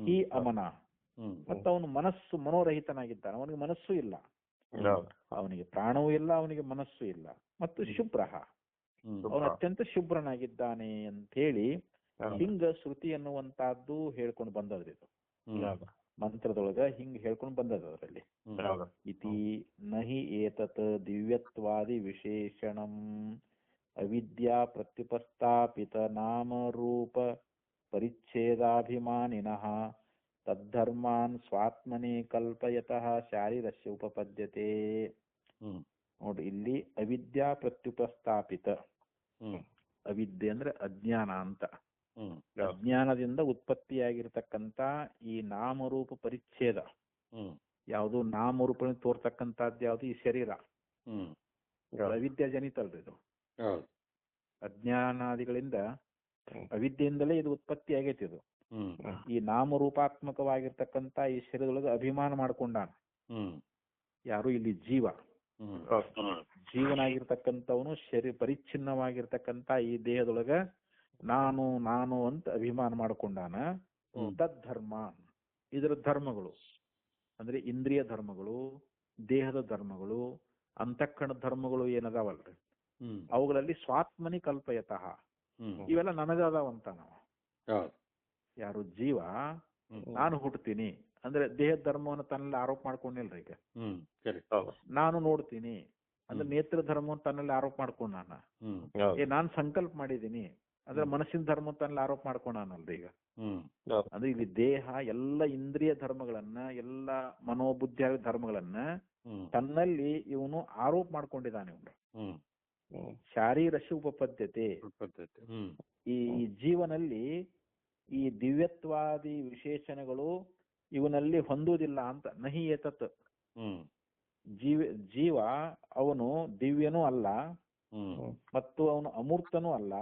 ಈ ಅಮನ. ಅವನು ಮನಸ್ಸು ಮನೋರಹಿತನಾಗಿದ್ದಾನೆ. ಅವನಿಗೆ ಮನಸ್ಸು ಇಲ್ಲ. ಅವನಿಗೆ ಪ್ರಾಣವೂ ಇಲ್ಲ ಅವನಿಗೆ ಮನಸ್ಸು ಇಲ್ಲ. ಮತ್ತು ಶುಭ್ರ ಹ್ಮ್ ಅವನು ಅತ್ಯಂತ ಶುಭ್ರನಾಗಿದ್ದಾನೆ ಅಂತ ಹೇಳಿ. ಹಿಂಗ ಶ್ರುತಿ ಅನ್ನುವಂತಹದ್ದು ಹೇಳ್ಕೊಂಡು ಬಂದದ್ರಿ ಇದು. ಮಂತ್ರದೊಳಗ ಹಿಂಗ್ ಹೇಳ್ಕೊಂಡು ಬಂದದ ಅದರಲ್ಲಿ. ಇತಿ ನಹಿ ಏತತ್ ದಿವ್ಯತ್ವಾದಿ ವಿಶೇಷಣಂ ಅವಿದ್ಯಾ ಪ್ರತ್ಯುಪಸ್ಥಾಪಿತ ನಾಮ ರೂಪ ಪರಿಚ್ಛೇದಾಭಿಮಾನಿನಃ ತದ್ಧರ್ಮಾನ್ ಸ್ವಾತ್ಮನೇ ಕಲ್ಪಯತಃ ಶಾರೀರಸ್ಯ ಉಪಪದ್ಯತೆ. ಹ್ಮ್ ನೋಡಿ ಇಲ್ಲಿ ಅವಿದ್ಯಾ ಪ್ರತ್ಯುಪಸ್ಥಾಪಿತ. ಅವಿದ್ಯೆ ಅಂದ್ರೆ ಅಜ್ಞಾನ ಅಂತ. ಅಜ್ಞಾನದಿಂದ ಉತ್ಪತ್ತಿಯಾಗಿರ್ತಕ್ಕಂತ ಈ ನಾಮರೂಪ ಪರಿಚ್ಛೇದ. ಯಾವುದು ನಾಮರೂಪ ತೋರ್ತಕ್ಕಂತಹದ್ದು ಯಾವುದು ಈ ಶರೀರ. ಅವಿದ್ಯಾ ಜನಿತ ಅಲ್ರಿ ಇದು ಅಜ್ಞಾನಾದಿಗಳಿಂದ. ಅವಿದ್ಯೆಯಿಂದಲೇ ಇದು ಉತ್ಪತ್ತಿ ಆಗೈತಿ ಇದು ಈ ನಾಮರೂಪಾತ್ಮಕವಾಗಿರ್ತಕ್ಕಂತ ಈ ಶರೀರದೊಳಗೆ ಅಭಿಮಾನ ಮಾಡ್ಕೊಂಡಾನ. ಯಾರು ಇಲ್ಲಿ ಜೀವ. ಹ್ಮ್. ಜೀವನಾಗಿರ್ತಕ್ಕಂಥವನು ಶರೀರ ಪರಿಚ್ಛಿನ್ನವಾಗಿರ್ತಕ್ಕಂತ ಈ ದೇಹದೊಳಗ ನಾನು ನಾನು ಅಂತ ಅಭಿಮಾನ ಮಾಡಿಕೊಂಡಾನ ತದ್ ಧರ್ಮ. ಇದರ ಧರ್ಮಗಳು ಅಂದ್ರೆ ಇಂದ್ರಿಯ ಧರ್ಮಗಳು ದೇಹದ ಧರ್ಮಗಳು ಅಂತಃಕರಣ ಧರ್ಮಗಳು ಏನದಾವಲ್ರಿ? ಅವುಗಳಲ್ಲಿ ಸ್ವಾತ್ಮನಿ ಕಲ್ಪಯತಃ. ಇವೆಲ್ಲ ನನಗದಾವಂತ ನಾವು. ಯಾರು ಜೀವ ನಾನು ಹುಟ್ಟುತ್ತೀನಿ. ಅಂದ್ರೆ ದೇಹ ಧರ್ಮವನ್ನು ತನ್ನಲ್ಲಿ ಆರೋಪ ಮಾಡ್ಕೊಂಡಿಲ್ರಿ ಈಗ. ನಾನು ನೋಡ್ತೀನಿ ಅಂದ್ರೆ. ನೇತ್ರ ಧರ್ಮವನ್ನು ತನ್ನಲ್ಲಿ ಆರೋಪ ಮಾಡ್ಕೊಂಡಾನ ಹ್ಮ್. ಏ ನಾನ್ ಸಂಕಲ್ಪ ಮಾಡಿದೀನಿ ಅಂದ್ರೆ. ಮನಸ್ಸಿನ ಧರ್ಮ ತನ್ನಲ್ಲಿ ಆರೋಪ ಮಾಡ್ಕೊಂಡಾನಲ್ರಿ ಈಗ. ಹ್ಮ್. ಹೌದು. ಅಂದ್ರೆ ಇಲ್ಲಿ ದೇಹ ಎಲ್ಲ ಇಂದ್ರಿಯ ಧರ್ಮಗಳನ್ನ ಎಲ್ಲ ಮನೋಬುದ್ಧಿಯ ಧರ್ಮಗಳನ್ನ ತನ್ನಲ್ಲಿ ಇವನು ಆರೋಪ ಮಾಡ್ಕೊಂಡಿದ್ದಾನೆ ಇವನು. ಶಾರೀರಶ ಉಪಪದ್ಯತೆ. ಪದ್ಧತಿ ಹ್ಮ್. ಈ ಜೀವನಲ್ಲಿ ಈ ದಿವ್ಯತ್ವಾದಿ ವಿಶೇಷಣಗಳು ಇವನಲ್ಲಿ ಹೊಂದುವುದಿಲ್ಲ ಅಂತ. ನಹಿ ಏತತ್. ಜೀವ ಜೀವ ಅವನು ದಿವ್ಯನೂ ಅಲ್ಲ. ಮತ್ತು ಅವನು ಅಮೂರ್ತನೂ ಅಲ್ಲ.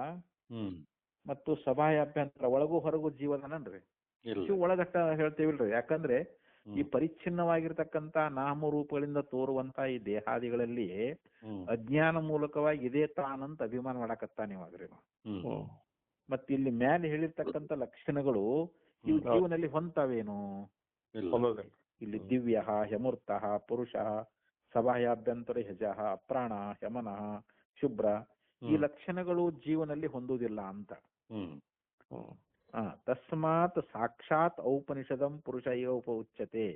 ಮತ್ತು ಸಭಾಯಾಭ್ಯಂತರ ಒಳಗೂ ಹೊರಗೂ ಜೀವದನನ್ರಿ ಇಲ್ಲ. ಶಿವ ಒಳಗಟ್ಟ ಹೇಳ್ತೇವಿಲ್ರಿ. ಯಾಕಂದ್ರೆ ಈ ಪರಿಚ್ಛಿನ್ನವಾಗಿರ್ತಕ್ಕಂತ ನಾಮ ನಾಮರೂಪಗಳಿಂದ ತೋರುವಂತ ಈ ದೇಹಾದಿಗಳಲ್ಲಿ ಅಜ್ಞಾನ ಮೂಲಕವಾಗಿ ಇದೇ ತಾನಂತ ಅಭಿಮಾನ ಮಾಡಕತ್ತಾನ ಇವಾಗ್ರಿ ಇವ. ಹ್ಮ್. ಇಲ್ಲಿ ಮೇಲೆ ಹೇಳಿರ್ತಕ್ಕಂತ ಲಕ್ಷಣಗಳು ಇವು ಜೀವನಲ್ಲಿ ಹೊಂತಾವೇನು ಇಲ್ಲ. ದಿವ್ಯ ಹ್ಯಮೂರ್ತ ಪುರುಷ ಸಭಾಯಾಭ್ಯಂತರ ಹೆಜ ಅಪ್ರಾಣ ಹೆಮನ ಶುಭ್ರ ಈ ಲಕ್ಷಣಗಳು ಜೀವನಲ್ಲಿ ಹೊಂದುವುದಿಲ್ಲ ಅಂತ. ತಸ್ಮಾತ್ ಸಾಕ್ಷಾತ್ ಔಪನಿಷದಂ ಪುರುಷ ಇವ ಉಪ ಉಚ್ಯತೆ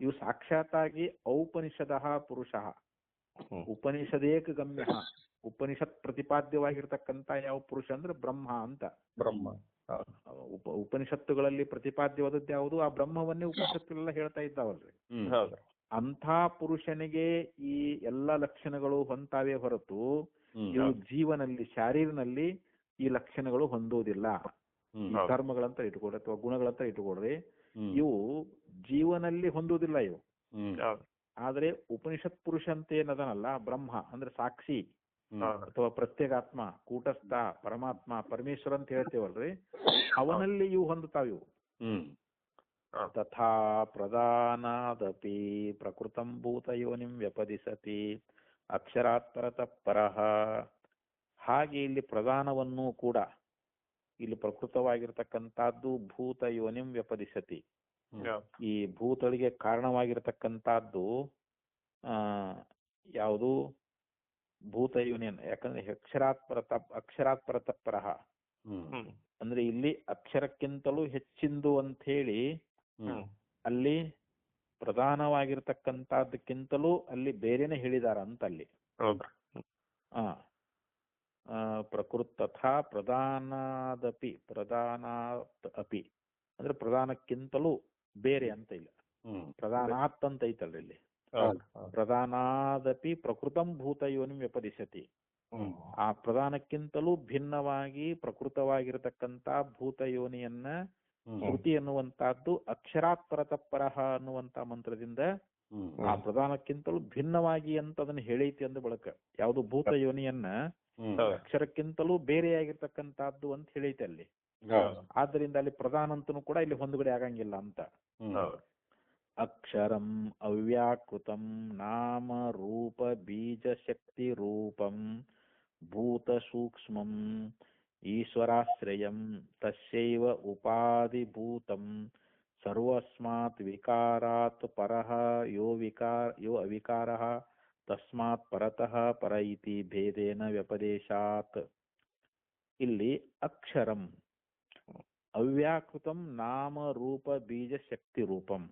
ಇವು ಸಾಕ್ಷಾತ್ ಸಾಕ್ಷಾತ್ತಾಗಿ ಔಪನಿಷದ ಪುರುಷ. ಉಪನಿಷದೇಕ ಗಮ್ಯ. ಉಪನಿಷತ್ ಪ್ರತಿಪಾದ್ಯವಾಗಿರ್ತಕ್ಕಂತ ಯಾವ ಪುರುಷ ಅಂದ್ರೆ ಬ್ರಹ್ಮ ಅಂತ. ಬ್ರಹ್ಮ. ಉಪ ಉಪನಿಷತ್ತುಗಳಲ್ಲಿ ಪ್ರತಿಪಾದ್ಯವಾದದ್ದು ಯಾವುದು? ಆ ಬ್ರಹ್ಮವನ್ನೇ ಉಪನಿಷತ್ತುಗಳೆಲ್ಲ ಹೇಳ್ತಾ ಇದ್ದಾವಲ್ರಿ. ಅಂಥ ಪುರುಷನಿಗೆ ಈ ಎಲ್ಲ ಲಕ್ಷಣಗಳು ಹೊಂತಾವೆ ಹೊರತು ಇವು ಜೀವನಲ್ಲಿ ಶಾರೀರಿನಲ್ಲಿ ಈ ಲಕ್ಷಣಗಳು ಹೊಂದೋದಿಲ್ಲ. ಈ ಇಟ್ಕೊಡ್ರಿ ಅಥವಾ ಗುಣಗಳಂತ ಇಟ್ಕೊಡ್ರಿ ಹ್ಮ್. ಇವು ಜೀವನಲ್ಲಿ ಹೊಂದುವುದಿಲ್ಲ ಇವು. ಆದ್ರೆ ಉಪನಿಷತ್ ಪುರುಷ ಅಂತ ಏನದನಲ್ಲ ಬ್ರಹ್ಮ ಅಂದ್ರೆ ಸಾಕ್ಷಿ. ಅಥವಾ ಪ್ರತ್ಯೇಗಾತ್ಮ ಕೂಟಸ್ಥ ಪರಮಾತ್ಮ ಪರಮೇಶ್ವರ ಅಂತ ಹೇಳ್ತೇವಲ್ರಿ ಅವನಲ್ಲಿ ಇವು ಹೊಂದುತ್ತಾವ ಇವು ಹ್ಮ್ ತಥಾ ಪ್ರಧಾನಾದಪಿ ಪ್ರಕೃತಂ ಭೂತಯೋನಿಂ ವ್ಯಪದಿಸತಿ ಅಕ್ಷರಾತ್ರತ ಪರಹ. ಪರಃ ಹಾಗೆ ಇಲ್ಲಿ ಪ್ರಧಾನವನ್ನು ಕೂಡ ಇಲ್ಲಿ ಪ್ರಕೃತವಾಗಿರ್ತಕ್ಕಂಥದ್ದು ಭೂತ ಯೋನಿಂ ವ್ಯಪದಿಸತಿ. ಈ ಭೂತಳಿಗೆ ಕಾರಣವಾಗಿರ್ತಕ್ಕಂಥದ್ದು ಆ ಯಾವುದು? ಭೂತ ಯೂನಿಯನ್ ಯಾಕಂದ್ರೆ ಅಕ್ಷರಾತ್ ತಪ್ ಅಕ್ಷರಾತ್ ಪರತಃ ಪರಃ ಹ್ಮ್. ಹ್ಮ್. ಅಂದ್ರೆ ಇಲ್ಲಿ ಅಕ್ಷರಕ್ಕಿಂತಲೂ ಹೆಚ್ಚಿಂದು ಅಂತ ಹೇಳಿ ಅಲ್ಲಿ ಪ್ರಧಾನವಾಗಿರ್ತಕ್ಕಂತದಕ್ಕಿಂತಲೂ ಅಲ್ಲಿ ಬೇರೆನೆ ಹೇಳಿದಾರ ಅಂತ ಅಲ್ಲಿ ಹೌದು. ಆ ಪ್ರಕೃತ್ ತಥಾ ಪ್ರಧಾನಾದಪಿ ಪ್ರಧಾನಾತ್ ಅಪಿ ಅಂದ್ರೆ ಪ್ರಧಾನಕ್ಕಿಂತಲೂ ಬೇರೆ ಅಂತ ಇಲ್ಲ. ಪ್ರಧಾನ ಪ್ರಧಾನಾತ್ ಅಂತ ಐತಲ್ರಿ ಇಲ್ಲಿ. ಪ್ರಧಾನಾದಪಿ ಪ್ರಕೃತಂ ಭೂತ ಯೋನಿ ವ್ಯಪದಿಸತಿ ಆ ಪ್ರಧಾನಕ್ಕಿಂತಲೂ ಭಿನ್ನವಾಗಿ ಪ್ರಕೃತವಾಗಿರತಕ್ಕಂತ ಭೂತ ಯೋನಿಯನ್ನ ಶ್ರುತಿ ಎನ್ನುವಂತಹದ್ದು ಅಕ್ಷರಾತ್ ಪರತಃ ಪರಃ ಅನ್ನುವಂತ ಮಂತ್ರದಿಂದ ಆ ಪ್ರಧಾನಕ್ಕಿಂತಲೂ ಭಿನ್ನವಾಗಿ ಅಂತ ಅದನ್ನ ಹೇಳೈತಿ ಅಂದ ಬಳಕ. ಯಾವುದು ಭೂತ ಯೋನಿಯನ್ನ. ಅಕ್ಷರಕ್ಕಿಂತಲೂ ಬೇರೆಯಾಗಿರ್ತಕ್ಕಂತಹದ್ದು ಅಂತ ಹೇಳೈತೆ ಅಲ್ಲಿ. ಆದ್ರಿಂದ ಅಲ್ಲಿ ಪ್ರಧಾನ ಅಂತನೂ ಕೂಡ ಇಲ್ಲಿ ಹೊಂದುಗಡೆ ಆಗಂಗಿಲ್ಲ ಅಂತ. ಹ್ಮ್ ಹೌದು ಅಕ್ಷರಂ ಅವ್ಯಾಕೃತಂ ನಾಮ ರೂಪ ಬೀಜ ಶಕ್ತಿ ರೂಪಂ ಭೂತ ಸೂಕ್ಷ್ಮಂ ಈಶ್ವರಾಶ್ರಯಂ ತಸ್ಯೈವ ಉಪಾಧಿಭೂತಂ ಸರ್ವಸ್ಮಾತ್ ವಿಕಾರಾತ್ ಪರಃ ಯೋ ವಿಕಾರ ಯೋ ಅವಿಕಾರಃ ತಸ್ಮಾತ್ ಪರತಃ ಪರ ಇತಿ ಭೇದೇನ ವ್ಯಪದೇಶಾತ್ ಇಲ್ಲಿ ಅಕ್ಷರಂ ಅವ್ಯಾಕೃತಂ ನಾಮ ರೂಪ ಬೀಜ ಶಕ್ತಿ ರೂಪಂ ಹ್ಮ್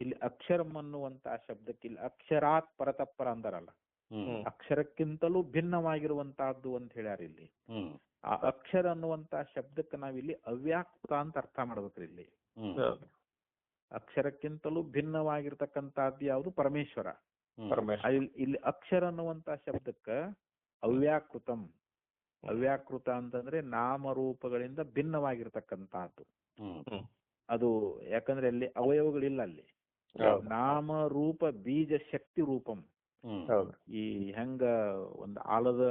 ಇಲ್ಲಿ ಅಕ್ಷರಂ ಅನ್ನುವಂತ ಶಬ್ದಕ್ಕೆ ಇಲ್ಲಿ ಅಕ್ಷರಾತ್ ಪರತಪ್ಪರ ಅಂದರಲ್ಲ ಅಕ್ಷರಕ್ಕಿಂತಲೂ ಭಿನ್ನವಾಗಿರುವಂತಹದ್ದು ಅಂತ ಹೇಳ್ಯಾರ ಇಲ್ಲಿ. ಆ ಅಕ್ಷರ ಅನ್ನುವಂತ ಶಬ್ದಕ್ಕೆ ನಾವಿಲ್ಲಿ ಅವ್ಯಾಕೃತ ಅಂತ ಅರ್ಥ ಮಾಡ್ಬೇಕ್ರಿ ಇಲ್ಲಿ. ಅಕ್ಷರಕ್ಕಿಂತಲೂ ಭಿನ್ನವಾಗಿರ್ತಕ್ಕಂತಹದ್ದು ಯಾವುದು? ಪರಮೇಶ್ವರ. ಇಲ್ಲಿ ಅಕ್ಷರ ಅನ್ನುವಂತ ಶಬ್ದಕ್ಕ ಅವ್ಯಾಕೃತಂ. ಅವ್ಯಾಕೃತ ಅಂತಂದ್ರೆ ನಾಮರೂಪಗಳಿಂದ ಭಿನ್ನವಾಗಿರ್ತಕ್ಕಂತಹದ್ದು ಅದು ಯಾಕಂದ್ರೆ ಅಲ್ಲಿ ಅವಯವಗಳಿಲ್ಲ ಅಲ್ಲಿ. ನಾಮ ರೂಪ ಬೀಜ ಶಕ್ತಿ ರೂಪಂ. ಹ್ಮ್. ಹೌದು. ಈ ಹೆಂಗ ಒಂದ್ ಆಲದ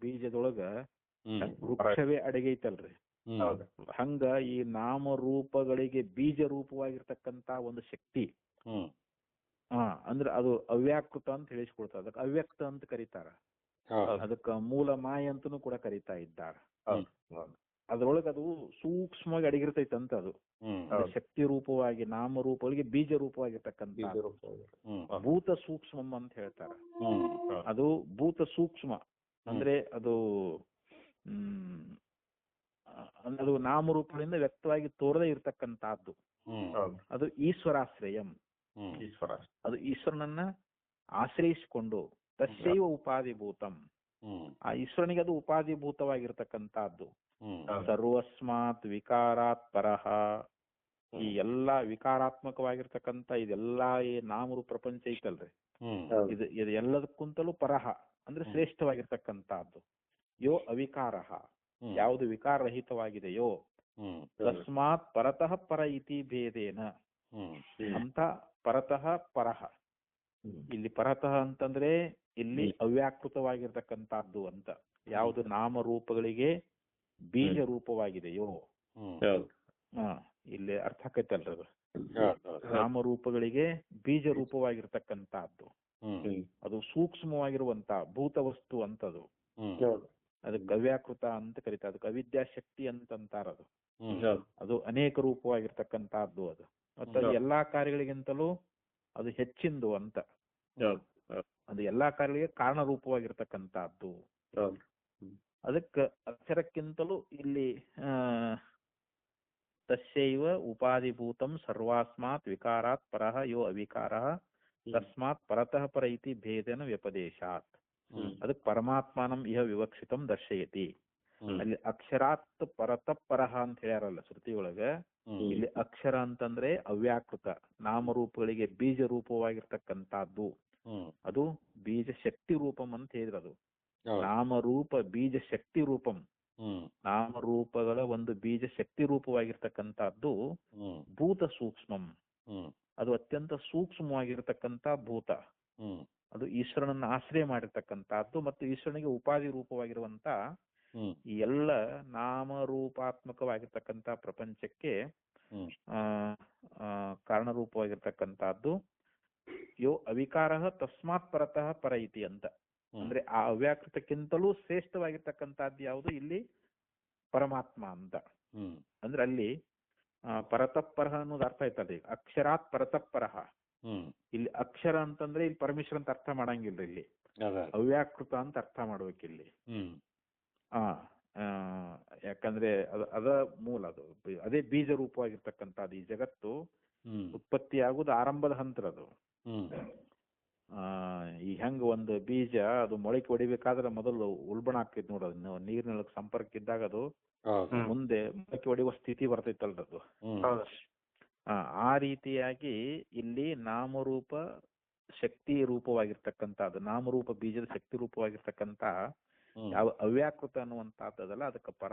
ಬೀಜದೊಳಗ ವೃಕ್ಷವೇ ಅಡಗೈತಲ್ರಿ ಹಂಗ ಈ ನಾಮ ರೂಪಗಳಿಗೆ ಬೀಜ ರೂಪವಾಗಿರ್ತಕ್ಕಂತ ಒಂದು ಶಕ್ತಿ. ಹ್ಮ್. ಹಾ ಅಂದ್ರೆ ಅದು ಅವ್ಯಾಕೃತ ಅಂತ ಹೇಳಿಸ್ಕೊಡ್ತಾರ. ಅದಕ್ಕೆ ಅವ್ಯಕ್ತ ಅಂತ ಕರೀತಾರ. ಹೌದು. ಅದಕ್ಕ ಮೂಲ ಮಾಯ ಅಂತನೂ ಕೂಡ ಕರೀತಾ ಇದ್ದಾರೆ. ಅದ್ರೊಳಗೆ ಅದು ಸೂಕ್ಷ್ಮವಾಗಿ ಅಡಗಿರ್ತೈತೆ ಅಂತ ಅದು ಶಕ್ತಿ ರೂಪವಾಗಿ ಬೀಜ ರೂಪವಾಗಿರ್ತಕ್ಕಂತ ಬೀಜ ರೂಪವಾಗಿರ್ತಕ್ಕಂಥ ಭೂತ ಸೂಕ್ಷ್ಮಂ ಅಂತ ಹೇಳ್ತಾರ. ಅದು ಭೂತ ಸೂಕ್ಷ್ಮ. ಅಂದ್ರೆ ಅದು ಹ್ಮ್ ಅದು ನಾಮರೂಪಗಳಿಂದ ವ್ಯಕ್ತವಾಗಿ ತೋರದೇ ಇರ್ತಕ್ಕಂತಹದ್ದು ಅದು ಈಶ್ವರಾಶ್ರಯಂ. ಈಶ್ವರ ಅದು ಈಶ್ವರನನ್ನ ಆಶ್ರಯಿಸಿಕೊಂಡು ತಸ್ಸೈವ ಉಪಾಧಿಭೂತಂ. ಭೂತಂ ಆ ಈಶ್ವರನಿಗೆ ಅದು ಉಪಾಧಿಭೂತವಾಗಿರ್ತಕ್ಕಂತಹದ್ದು. ಸರ್ವಸ್ಮಾತ್ ವಿಕಾರಾತ್ ಪರಹ. ಈ ಎಲ್ಲಾ ವಿಕಾರಾತ್ಮಕವಾಗಿರ್ತಕ್ಕಂತ ಇದೆಲ್ಲಾ ಈ ನಾಮರು ಪ್ರಪಂಚ ಐತಲ್ರಿ. ಇದು ಇದು ಎಲ್ಲದಕ್ಕಿಂತಲೂ ಪರಹ ಅಂದ್ರೆ. ಶ್ರೇಷ್ಠವಾಗಿರ್ತಕ್ಕಂತಹದ್ದು ಯೋ ಅವಿಕಾರ ಯಾವುದು ವಿಕಾರರಹಿತವಾಗಿದೆಯೋ ತಸ್ಮಾತ್ ಪರತಃ ಪರ ಇತಿ ಭೇದೇನ. ಅಂತ ಪರತಃ ಪರಹ. ಇಲ್ಲಿ ಪರತಃ ಅಂತಂದ್ರೆ ಇಲ್ಲಿ ಅವ್ಯಾಕೃತವಾಗಿರ್ತಕ್ಕಂತಹದ್ದು ಅಂತ. ಯಾವುದು ನಾಮರೂಪಗಳಿಗೆ ಬೀಜ ರೂಪವಾಗಿದೆಯೋ? ಇಲ್ಲಿ ಅರ್ಥ ಆಕೈತಲ್ರಿ ಅದು. ರೂಪಗಳಿಗೆ ನಾಮರೂಪಗಳಿಗೆ ಬೀಜ ರೂಪವಾಗಿರ್ತಕ್ಕಂತಹದ್ದು. ಅದು ಸೂಕ್ಷ್ಮವಾಗಿರುವಂತ ಭೂತ ವಸ್ತು ಅಂತದು ಅದು ಗವ್ಯಾಕೃತ ಅಂತ ಕರೀತಾರೆ. ಅದಕ್ಕೆ ಅವಿದ್ಯಾ ಶಕ್ತಿ ಅಂತ ಅಂತಾರ ಅದು ಹೌದು. ಅದು ಅನೇಕ ರೂಪವಾಗಿರ್ತಕ್ಕಂತಹದ್ದು ಅದು. ಮತ್ತೆ ಎಲ್ಲಾ ಕಾರ್ಯಗಳಿಗಿಂತಲೂ ಅದು ಹೆಚ್ಚಿಂದು ಅಂತ. ಅದು ಎಲ್ಲಾ ಕಾರ್ಯಗಳಿಗೆ ಕಾರಣ ರೂಪವಾಗಿರ್ತಕ್ಕಂತಹದ್ದು ಹೌದು. ಅದಕ್ಕೆ ಅಕ್ಷರಕ್ಕಿಂತಲೂ ಇಲ್ಲಿ ತಸ್ಯೈವ ಉಪಾಧಿಭೂತಂ ಸರ್ವಾಸ್ಮಾತ್ ವಿಕಾರಾತ್ ಪರಃ ಯೋ ಅವಿಕಾರ ತಸ್ಮಾತ್ ಪರತಃ ಪರ ಇತಿ ಭೇದನ ವ್ಯಪದೇಶಾತ್. ಅದಕ್ಕೆ ಪರಮಾತ್ಮಾನಂ ಇಹ ವಿವಕ್ಷಿತಂ ದರ್ಶಯತಿ. ಅಲ್ಲಿ ಅಕ್ಷರಾತ್ ಪರತಃ ಪರಹ ಅಂತ ಹೇಳ್ಯಾರಲ್ಲ ಶ್ರುತಿ ಒಳಗ ಇಲ್ಲಿ ಅಕ್ಷರ ಅಂತಂದ್ರೆ ಅವ್ಯಾಕೃತ ನಾಮರೂಪಗಳಿಗೆ ಬೀಜ ರೂಪವಾಗಿರ್ತಕ್ಕಂತಹದ್ದು ಅದು ಬೀಜ ಶಕ್ತಿ ರೂಪಂ ಅಂತ ಹೇಳಿದ್ರದು ಹೌದು ನಾಮರೂಪ ಬೀಜ ಶಕ್ತಿ ರೂಪಂ ನಾಮರೂಪಗಳ ಒಂದು ಬೀಜ ಶಕ್ತಿ ರೂಪವಾಗಿರ್ತಕ್ಕಂತಹದ್ದು ಭೂತ ಸೂಕ್ಷ್ಮಂ. ಅದು ಅತ್ಯಂತ ಸೂಕ್ಷ್ಮವಾಗಿರತಕ್ಕಂತ ಭೂತ. ಅದು ಈಶ್ವರನನ್ನ ಆಶ್ರಯ ಮಾಡಿರ್ತಕ್ಕಂತಹದ್ದು ಮತ್ತು ಈಶ್ವರನಿಗೆ ಉಪಾಧಿ ರೂಪವಾಗಿರುವಂತ ಈ ಎಲ್ಲ ನಾಮರೂಪಾತ್ಮಕವಾಗಿರ್ತಕ್ಕಂತ ಪ್ರಪಂಚಕ್ಕೆ ಕಾರಣರೂಪವಾಗಿರ್ತಕ್ಕಂತಹದ್ದು ಯೋ ಅವಿಕಾರ ತಸ್ಮಾತ್ ಪರತಃ ಪರ ಇತಿ ಅಂತ. ಅಂದ್ರೆ ಆ ಅವ್ಯಾಕೃತಕ್ಕಿಂತಲೂ ಶ್ರೇಷ್ಠವಾಗಿರ್ತಕ್ಕಂತಹದ್ದು ಯಾವುದು? ಇಲ್ಲಿ ಪರಮಾತ್ಮ ಅಂತ. ಅಂದ್ರೆ ಅಲ್ಲಿ ಪರತಪ್ಪರ ಅನ್ನೋದು ಅರ್ಥ ಆಯ್ತದೆ ಈಗ? ಅಕ್ಷರಾತ್ ಪರತಪ್ಪರಹ ಇಲ್ಲಿ ಅಕ್ಷರ ಅಂತಂದ್ರೆ ಇಲ್ಲಿ ಪರಮೇಶ್ವರ ಅಂತ ಅರ್ಥ ಮಾಡಂಗಿಲ್ಲ ಇಲ್ಲಿ. ಅವ್ಯಾಕೃತ ಅಂತ ಅರ್ಥ ಮಾಡ್ಬೇಕಿಲ್ಲಿ ಆ ಆ, ಯಾಕಂದ್ರೆ ಅದ ಅದ ಮೂಲ ಅದು. ಅದೇ ಬೀಜ ರೂಪವಾಗಿರ್ತಕ್ಕಂಥದ್ದು ಈ ಜಗತ್ತು ಉತ್ಪತ್ತಿ ಆಗುದು ಆರಂಭದ ಹಂತ ಅದು ಹ್ಮ್. ಆ ಈ ಹೆಂಗ್ ಒಂದು ಬೀಜ ಅದು ಮೊಳಕೆ ಹೊಡಿಬೇಕಾದ್ರೆ ಮೊದಲು ಉಲ್ಬಣ ಆಕೈತಿ ಅದನ್ನ ನೀರಿನೊಳಗೆ ಸಂಪರ್ಕ ಇದ್ದಾಗ ಅದು ಮುಂದೆ ಮೊಳಕೆ ಹೊಡೆಯುವ ಸ್ಥಿತಿ ಬರ್ತೈತಲ್ರಿ ಅದು. ಆ, ರೀತಿಯಾಗಿ ಇಲ್ಲಿ ನಾಮರೂಪ ಶಕ್ತಿ ರೂಪವಾಗಿರ್ತಕ್ಕಂಥದ್ದು ನಾಮರೂಪ ಬೀಜದ ಶಕ್ತಿ ರೂಪವಾಗಿರ್ತಕ್ಕಂತ ಯಾವ ಅವ್ಯಾಕೃತ ಅನ್ನುವಂತಹದ್ದಲ್ಲ ಅದಕ್ಕೆ ಪರ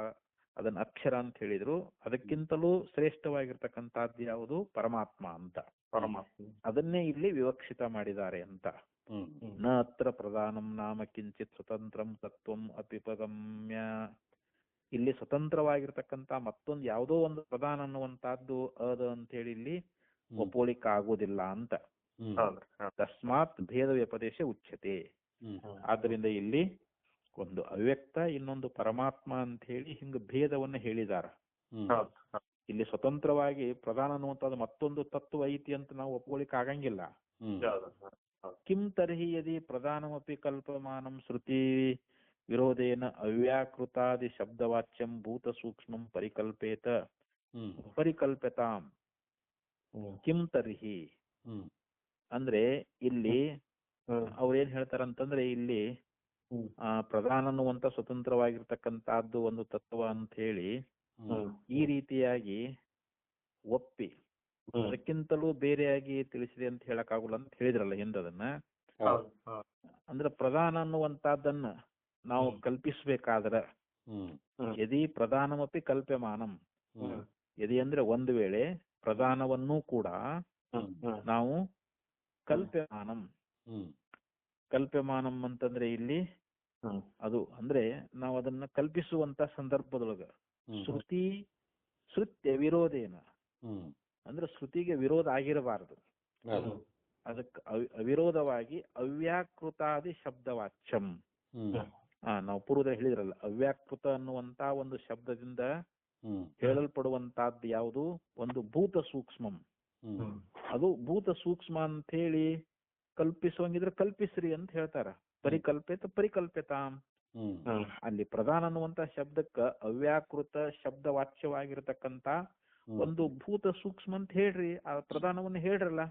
ಅದನ್ನ ಅಕ್ಷರ ಅಂತ ಹೇಳಿದ್ರು. ಅದಕ್ಕಿಂತಲೂ ಶ್ರೇಷ್ಠವಾಗಿರ್ತಕ್ಕಂಥದ್ದು ಯಾವುದು? ಪರಮಾತ್ಮ ಅಂತ. ಪರಮಾತ್ಮ ಅದನ್ನೇ ಇಲ್ಲಿ ವಿವಕ್ಷಿತ ಮಾಡಿದ್ದಾರೆ ಅಂತ. ನ ಅತ್ರ ಪ್ರಧಾನಂ ನಾಮ ಕಿಂಚಿತ್ ಸ್ವತಂತ್ರಂ ತತ್ವಂ ಅಪಿಪಗಮ್ಯ. ಇಲ್ಲಿ ಸ್ವತಂತ್ರವಾಗಿರ್ತಕ್ಕಂತ ಮತ್ತೊಂದು ಯಾವುದೋ ಒಂದು ಪ್ರಧಾನ ಅನ್ನುವಂತಹದ್ದು ಅದ ಅಂತ ಹೇಳಿ ಇಲ್ಲಿ ಒಪ್ಪೋಳಿಕ್ ಆಗೋದಿಲ್ಲ ಅಂತ. ತಸ್ಮಾತ್ ಭೇದ ವ್ಯಪದೇಶ ಉಚ್ಯತೆ. ಆದ್ರಿಂದ ಇಲ್ಲಿ ಒಂದು ಅವ್ಯಕ್ತ ಇನ್ನೊಂದು ಪರಮಾತ್ಮ ಅಂತ ಹೇಳಿ ಹಿಂಗ ಭೇದವನ್ನ ಹೇಳಿದಾರ. ಇಲ್ಲಿ ಸ್ವತಂತ್ರವಾಗಿ ಪ್ರಧಾನ ಅನ್ನುವಂಥದ್ದು ಮತ್ತೊಂದು ತತ್ವ ಐತಿ ಅಂತ ನಾವು ಒಪ್ಕೊಳ್ಳಿಕ್ ಆಗಂಗಿಲ್ಲ. ಕಿಂ ತರ್ಹಿ ಯದಿ ಪ್ರಧಾನಮಪಿ ಕಲ್ಪಮಾನಂ ಶ್ರುತಿ ವಿರೋಧೇನ ಅವ್ಯಾಕೃತಾದಿ ಶಬ್ದವಾಚ್ಯಂ ಭೂತ ಸೂಕ್ಷ್ಮಂ ಪರಿಕಲ್ಪೇತ ಪರಿಕಲ್ಪತಾಂ ಕಿಂ ತರ್ಹಿ ಅಂದ್ರೆ ಇಲ್ಲಿ ಅವ್ರೇನ್ ಅವ್ರು ಏನ್ ಹೇಳ್ತಾರಂತಂದ್ರೆ ಇಲ್ಲಿ ಆ ಪ್ರಧಾನ ಅನ್ನುವಂತ ಸ್ವತಂತ್ರವಾಗಿರ್ತಕ್ಕಂತಹದ್ದು ಒಂದು ತತ್ವ ಅಂತ ಹೇಳಿ ಈ ರೀತಿಯಾಗಿ ಒಪ್ಪಿ ಅದಕ್ಕಿಂತಲೂ ಬೇರೆಯಾಗಿ ತಿಳಿಸಿದೆ ಅಂತ ಹೇಳಕ್ಕಾಗಲ್ಲ ಅಂತ ಹೇಳಿದ್ರಲ್ಲ ಹಿಂದದನ್ನ ಹೌದು. ಹೌದು. ಅಂದ್ರೆ ಪ್ರಧಾನ ಅನ್ನುವಂತಹದ್ದನ್ನ ನಾವು ಕಲ್ಪಿಸಬೇಕಾದ್ರ ಯದಿ ಪ್ರಧಾನಮಪಿ ಕಲ್ಪ್ಯಮಾನಂ. ಯದಿ ಅಂದ್ರೆ ಒಂದು ವೇಳೆ ಪ್ರಧಾನವನ್ನೂ ಕೂಡ ನಾವು ಕಲ್ಪ್ಯಮಾನಂ. ಕಲ್ಪ್ಯಮಾನಂ ಅಂತಂದ್ರೆ ಇಲ್ಲಿ ಅದು ಅಂದ್ರೆ ನಾವು ಅದನ್ನ ಕಲ್ಪಿಸುವಂತ ಸಂದರ್ಭದೊಳಗ ಶ್ರುತಿ ಶ್ರುತ್ಯ ವಿರೋಧೇನ. ಅಂದ್ರೆ ಶ್ರುತಿಗೆ ವಿರೋಧ ಆಗಿರಬಾರದು. ಅದಕ್ಕೆ ಅವಿರೋಧವಾಗಿ ಅವ್ಯಾಕೃತಾದಿ ಶಬ್ದವಾಚ್ಯಂ. ಆ ನಾವು ಪೂರ್ವದಲ್ಲಿ ಹೇಳಿದ್ರಲ್ಲ ಅವ್ಯಾಕೃತ ಅನ್ನುವಂತ ಒಂದು ಶಬ್ದದಿಂದ ಹೇಳಲ್ಪಡುವಂತಹದ್ದು ಯಾವುದು? ಒಂದು ಭೂತ ಸೂಕ್ಷ್ಮಂ. ಅದು ಭೂತ ಸೂಕ್ಷ್ಮ ಅಂತ ಹೇಳಿ ಕಲ್ಪಿಸುವಂಗಿದ್ರೆ ಕಲ್ಪಿಸ್ರಿ ಅಂತ ಹೇಳ್ತಾರ. ಪರಿಕಲ್ಪಿತ ಪರಿಕಲ್ಪಿತಾಂ. ಅಲ್ಲಿ ಪ್ರಧಾನ ಅನ್ನುವಂತ ಶಬ್ದಕ್ಕ ಅವ್ಯಾಕೃತ ಶಬ್ದವಾಚ್ಯವಾಗಿರತಕ್ಕಂತ ಒಂದು ಭೂತ ಸೂಕ್ಷ್ಮ ಅಂತ ಹೇಳ್ರಿ. ಆ ಪ್ರಧಾನವನ್ನು ಹೇಳ್ರಲ್ಲ?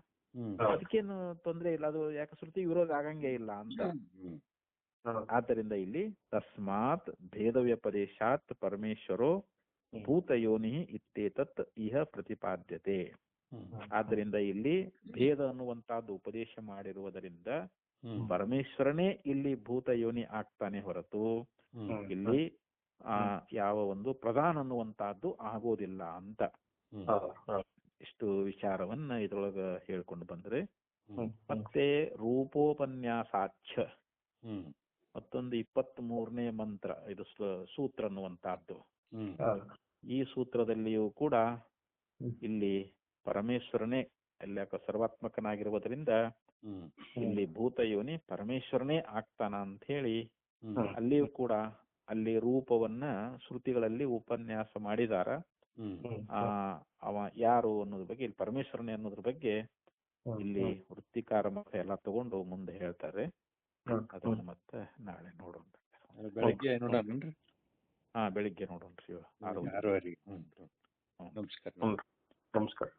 ಅದಕ್ಕೇನು ತೊಂದ್ರೆ ಇಲ್ಲ. ಅದು ಯಾಕೆ ಶ್ರುತಿ ವಿರೋಧ ಆಗಂಗೆ ಇಲ್ಲ ಅಂತ. ಆದ್ದರಿಂದ ಇಲ್ಲಿ ತಸ್ಮಾತ್ ಭೇದ ವ್ಯಪದೇಶಾತ್ ಪರಮೇಶ್ವರೋ ಭೂತ ಯೋನಿ ಇತ್ತೇತತ್ ಇಹ ಪ್ರತಿಪಾದ್ಯತೆ. ಆದ್ದರಿಂದ ಇಲ್ಲಿ ಭೇದ ಅನ್ನುವಂತಹದ್ದು ಉಪದೇಶ ಮಾಡಿರುವುದರಿಂದ ಪರಮೇಶ್ವರನೇ ಇಲ್ಲಿ ಭೂತ ಯೋನಿ ಆಗ್ತಾನೆ ಹೊರತು ಇಲ್ಲಿ ಆ ಯಾವ ಒಂದು ಪ್ರಧಾನ ಅನ್ನುವಂತಹದ್ದು ಆಗೋದಿಲ್ಲ ಅಂತ. ಇಷ್ಟು ವಿಚಾರವನ್ನ ಇದ್ರೊಳಗ ಹೇಳ್ಕೊಂಡು ಬಂದ್ರೆ ಮತ್ತೆ ರೂಪೋಪನ್ಯಾಸಾಚ್ಛ. ಮತ್ತೊಂದು ಇಪ್ಪತ್ತ್ ಮೂರನೇ ಮಂತ್ರ ಇದು ಸೂತ್ರ ಅನ್ನುವಂತಹದ್ದು ಈ ಸೂತ್ರದಲ್ಲಿಯೂ ಕೂಡ ಇಲ್ಲಿ ಪರಮೇಶ್ವರನೇ ಎಲ್ಲ ಸರ್ವಾತ್ಮಕನಾಗಿರುವುದರಿಂದ ಇಲ್ಲಿ ಭೂತ ಯೋನಿ ಪರಮೇಶ್ವರನೇ ಆಗ್ತಾನ ಅಂತ ಹೇಳಿ ಅಲ್ಲಿಯೂ ಕೂಡ ಅಲ್ಲಿ ರೂಪವನ್ನ ಶ್ರುತಿಗಳಲ್ಲಿ ಉಪನ್ಯಾಸ ಮಾಡಿದಾರ. ಆ ಅವ ಯಾರು ಅನ್ನೋದ್ರ ಬಗ್ಗೆ ಇಲ್ಲಿ ಪರಮೇಶ್ವರನೇ ಅನ್ನೋದ್ರ ಬಗ್ಗೆ. ಇಲ್ಲಿ ವೃತ್ತಿಕಾರ ಮತ ಎಲ್ಲ ತಗೊಂಡು ಮುಂದೆ ಹೇಳ್ತಾರೆ. ಅದನ್ನ ಮತ್ತೆ ನಾಳೆ ನೋಡೋಣ. ಬೆಳಿಗ್ಗೆ ನೋಡೋಣನ್ರಿ? ಹಾ ಬೆಳಿಗ್ಗೆ ನೋಡೋಣ ನಮಸ್ಕಾರ. ನಮಸ್ಕಾರ. ನಮಸ್ಕಾರ.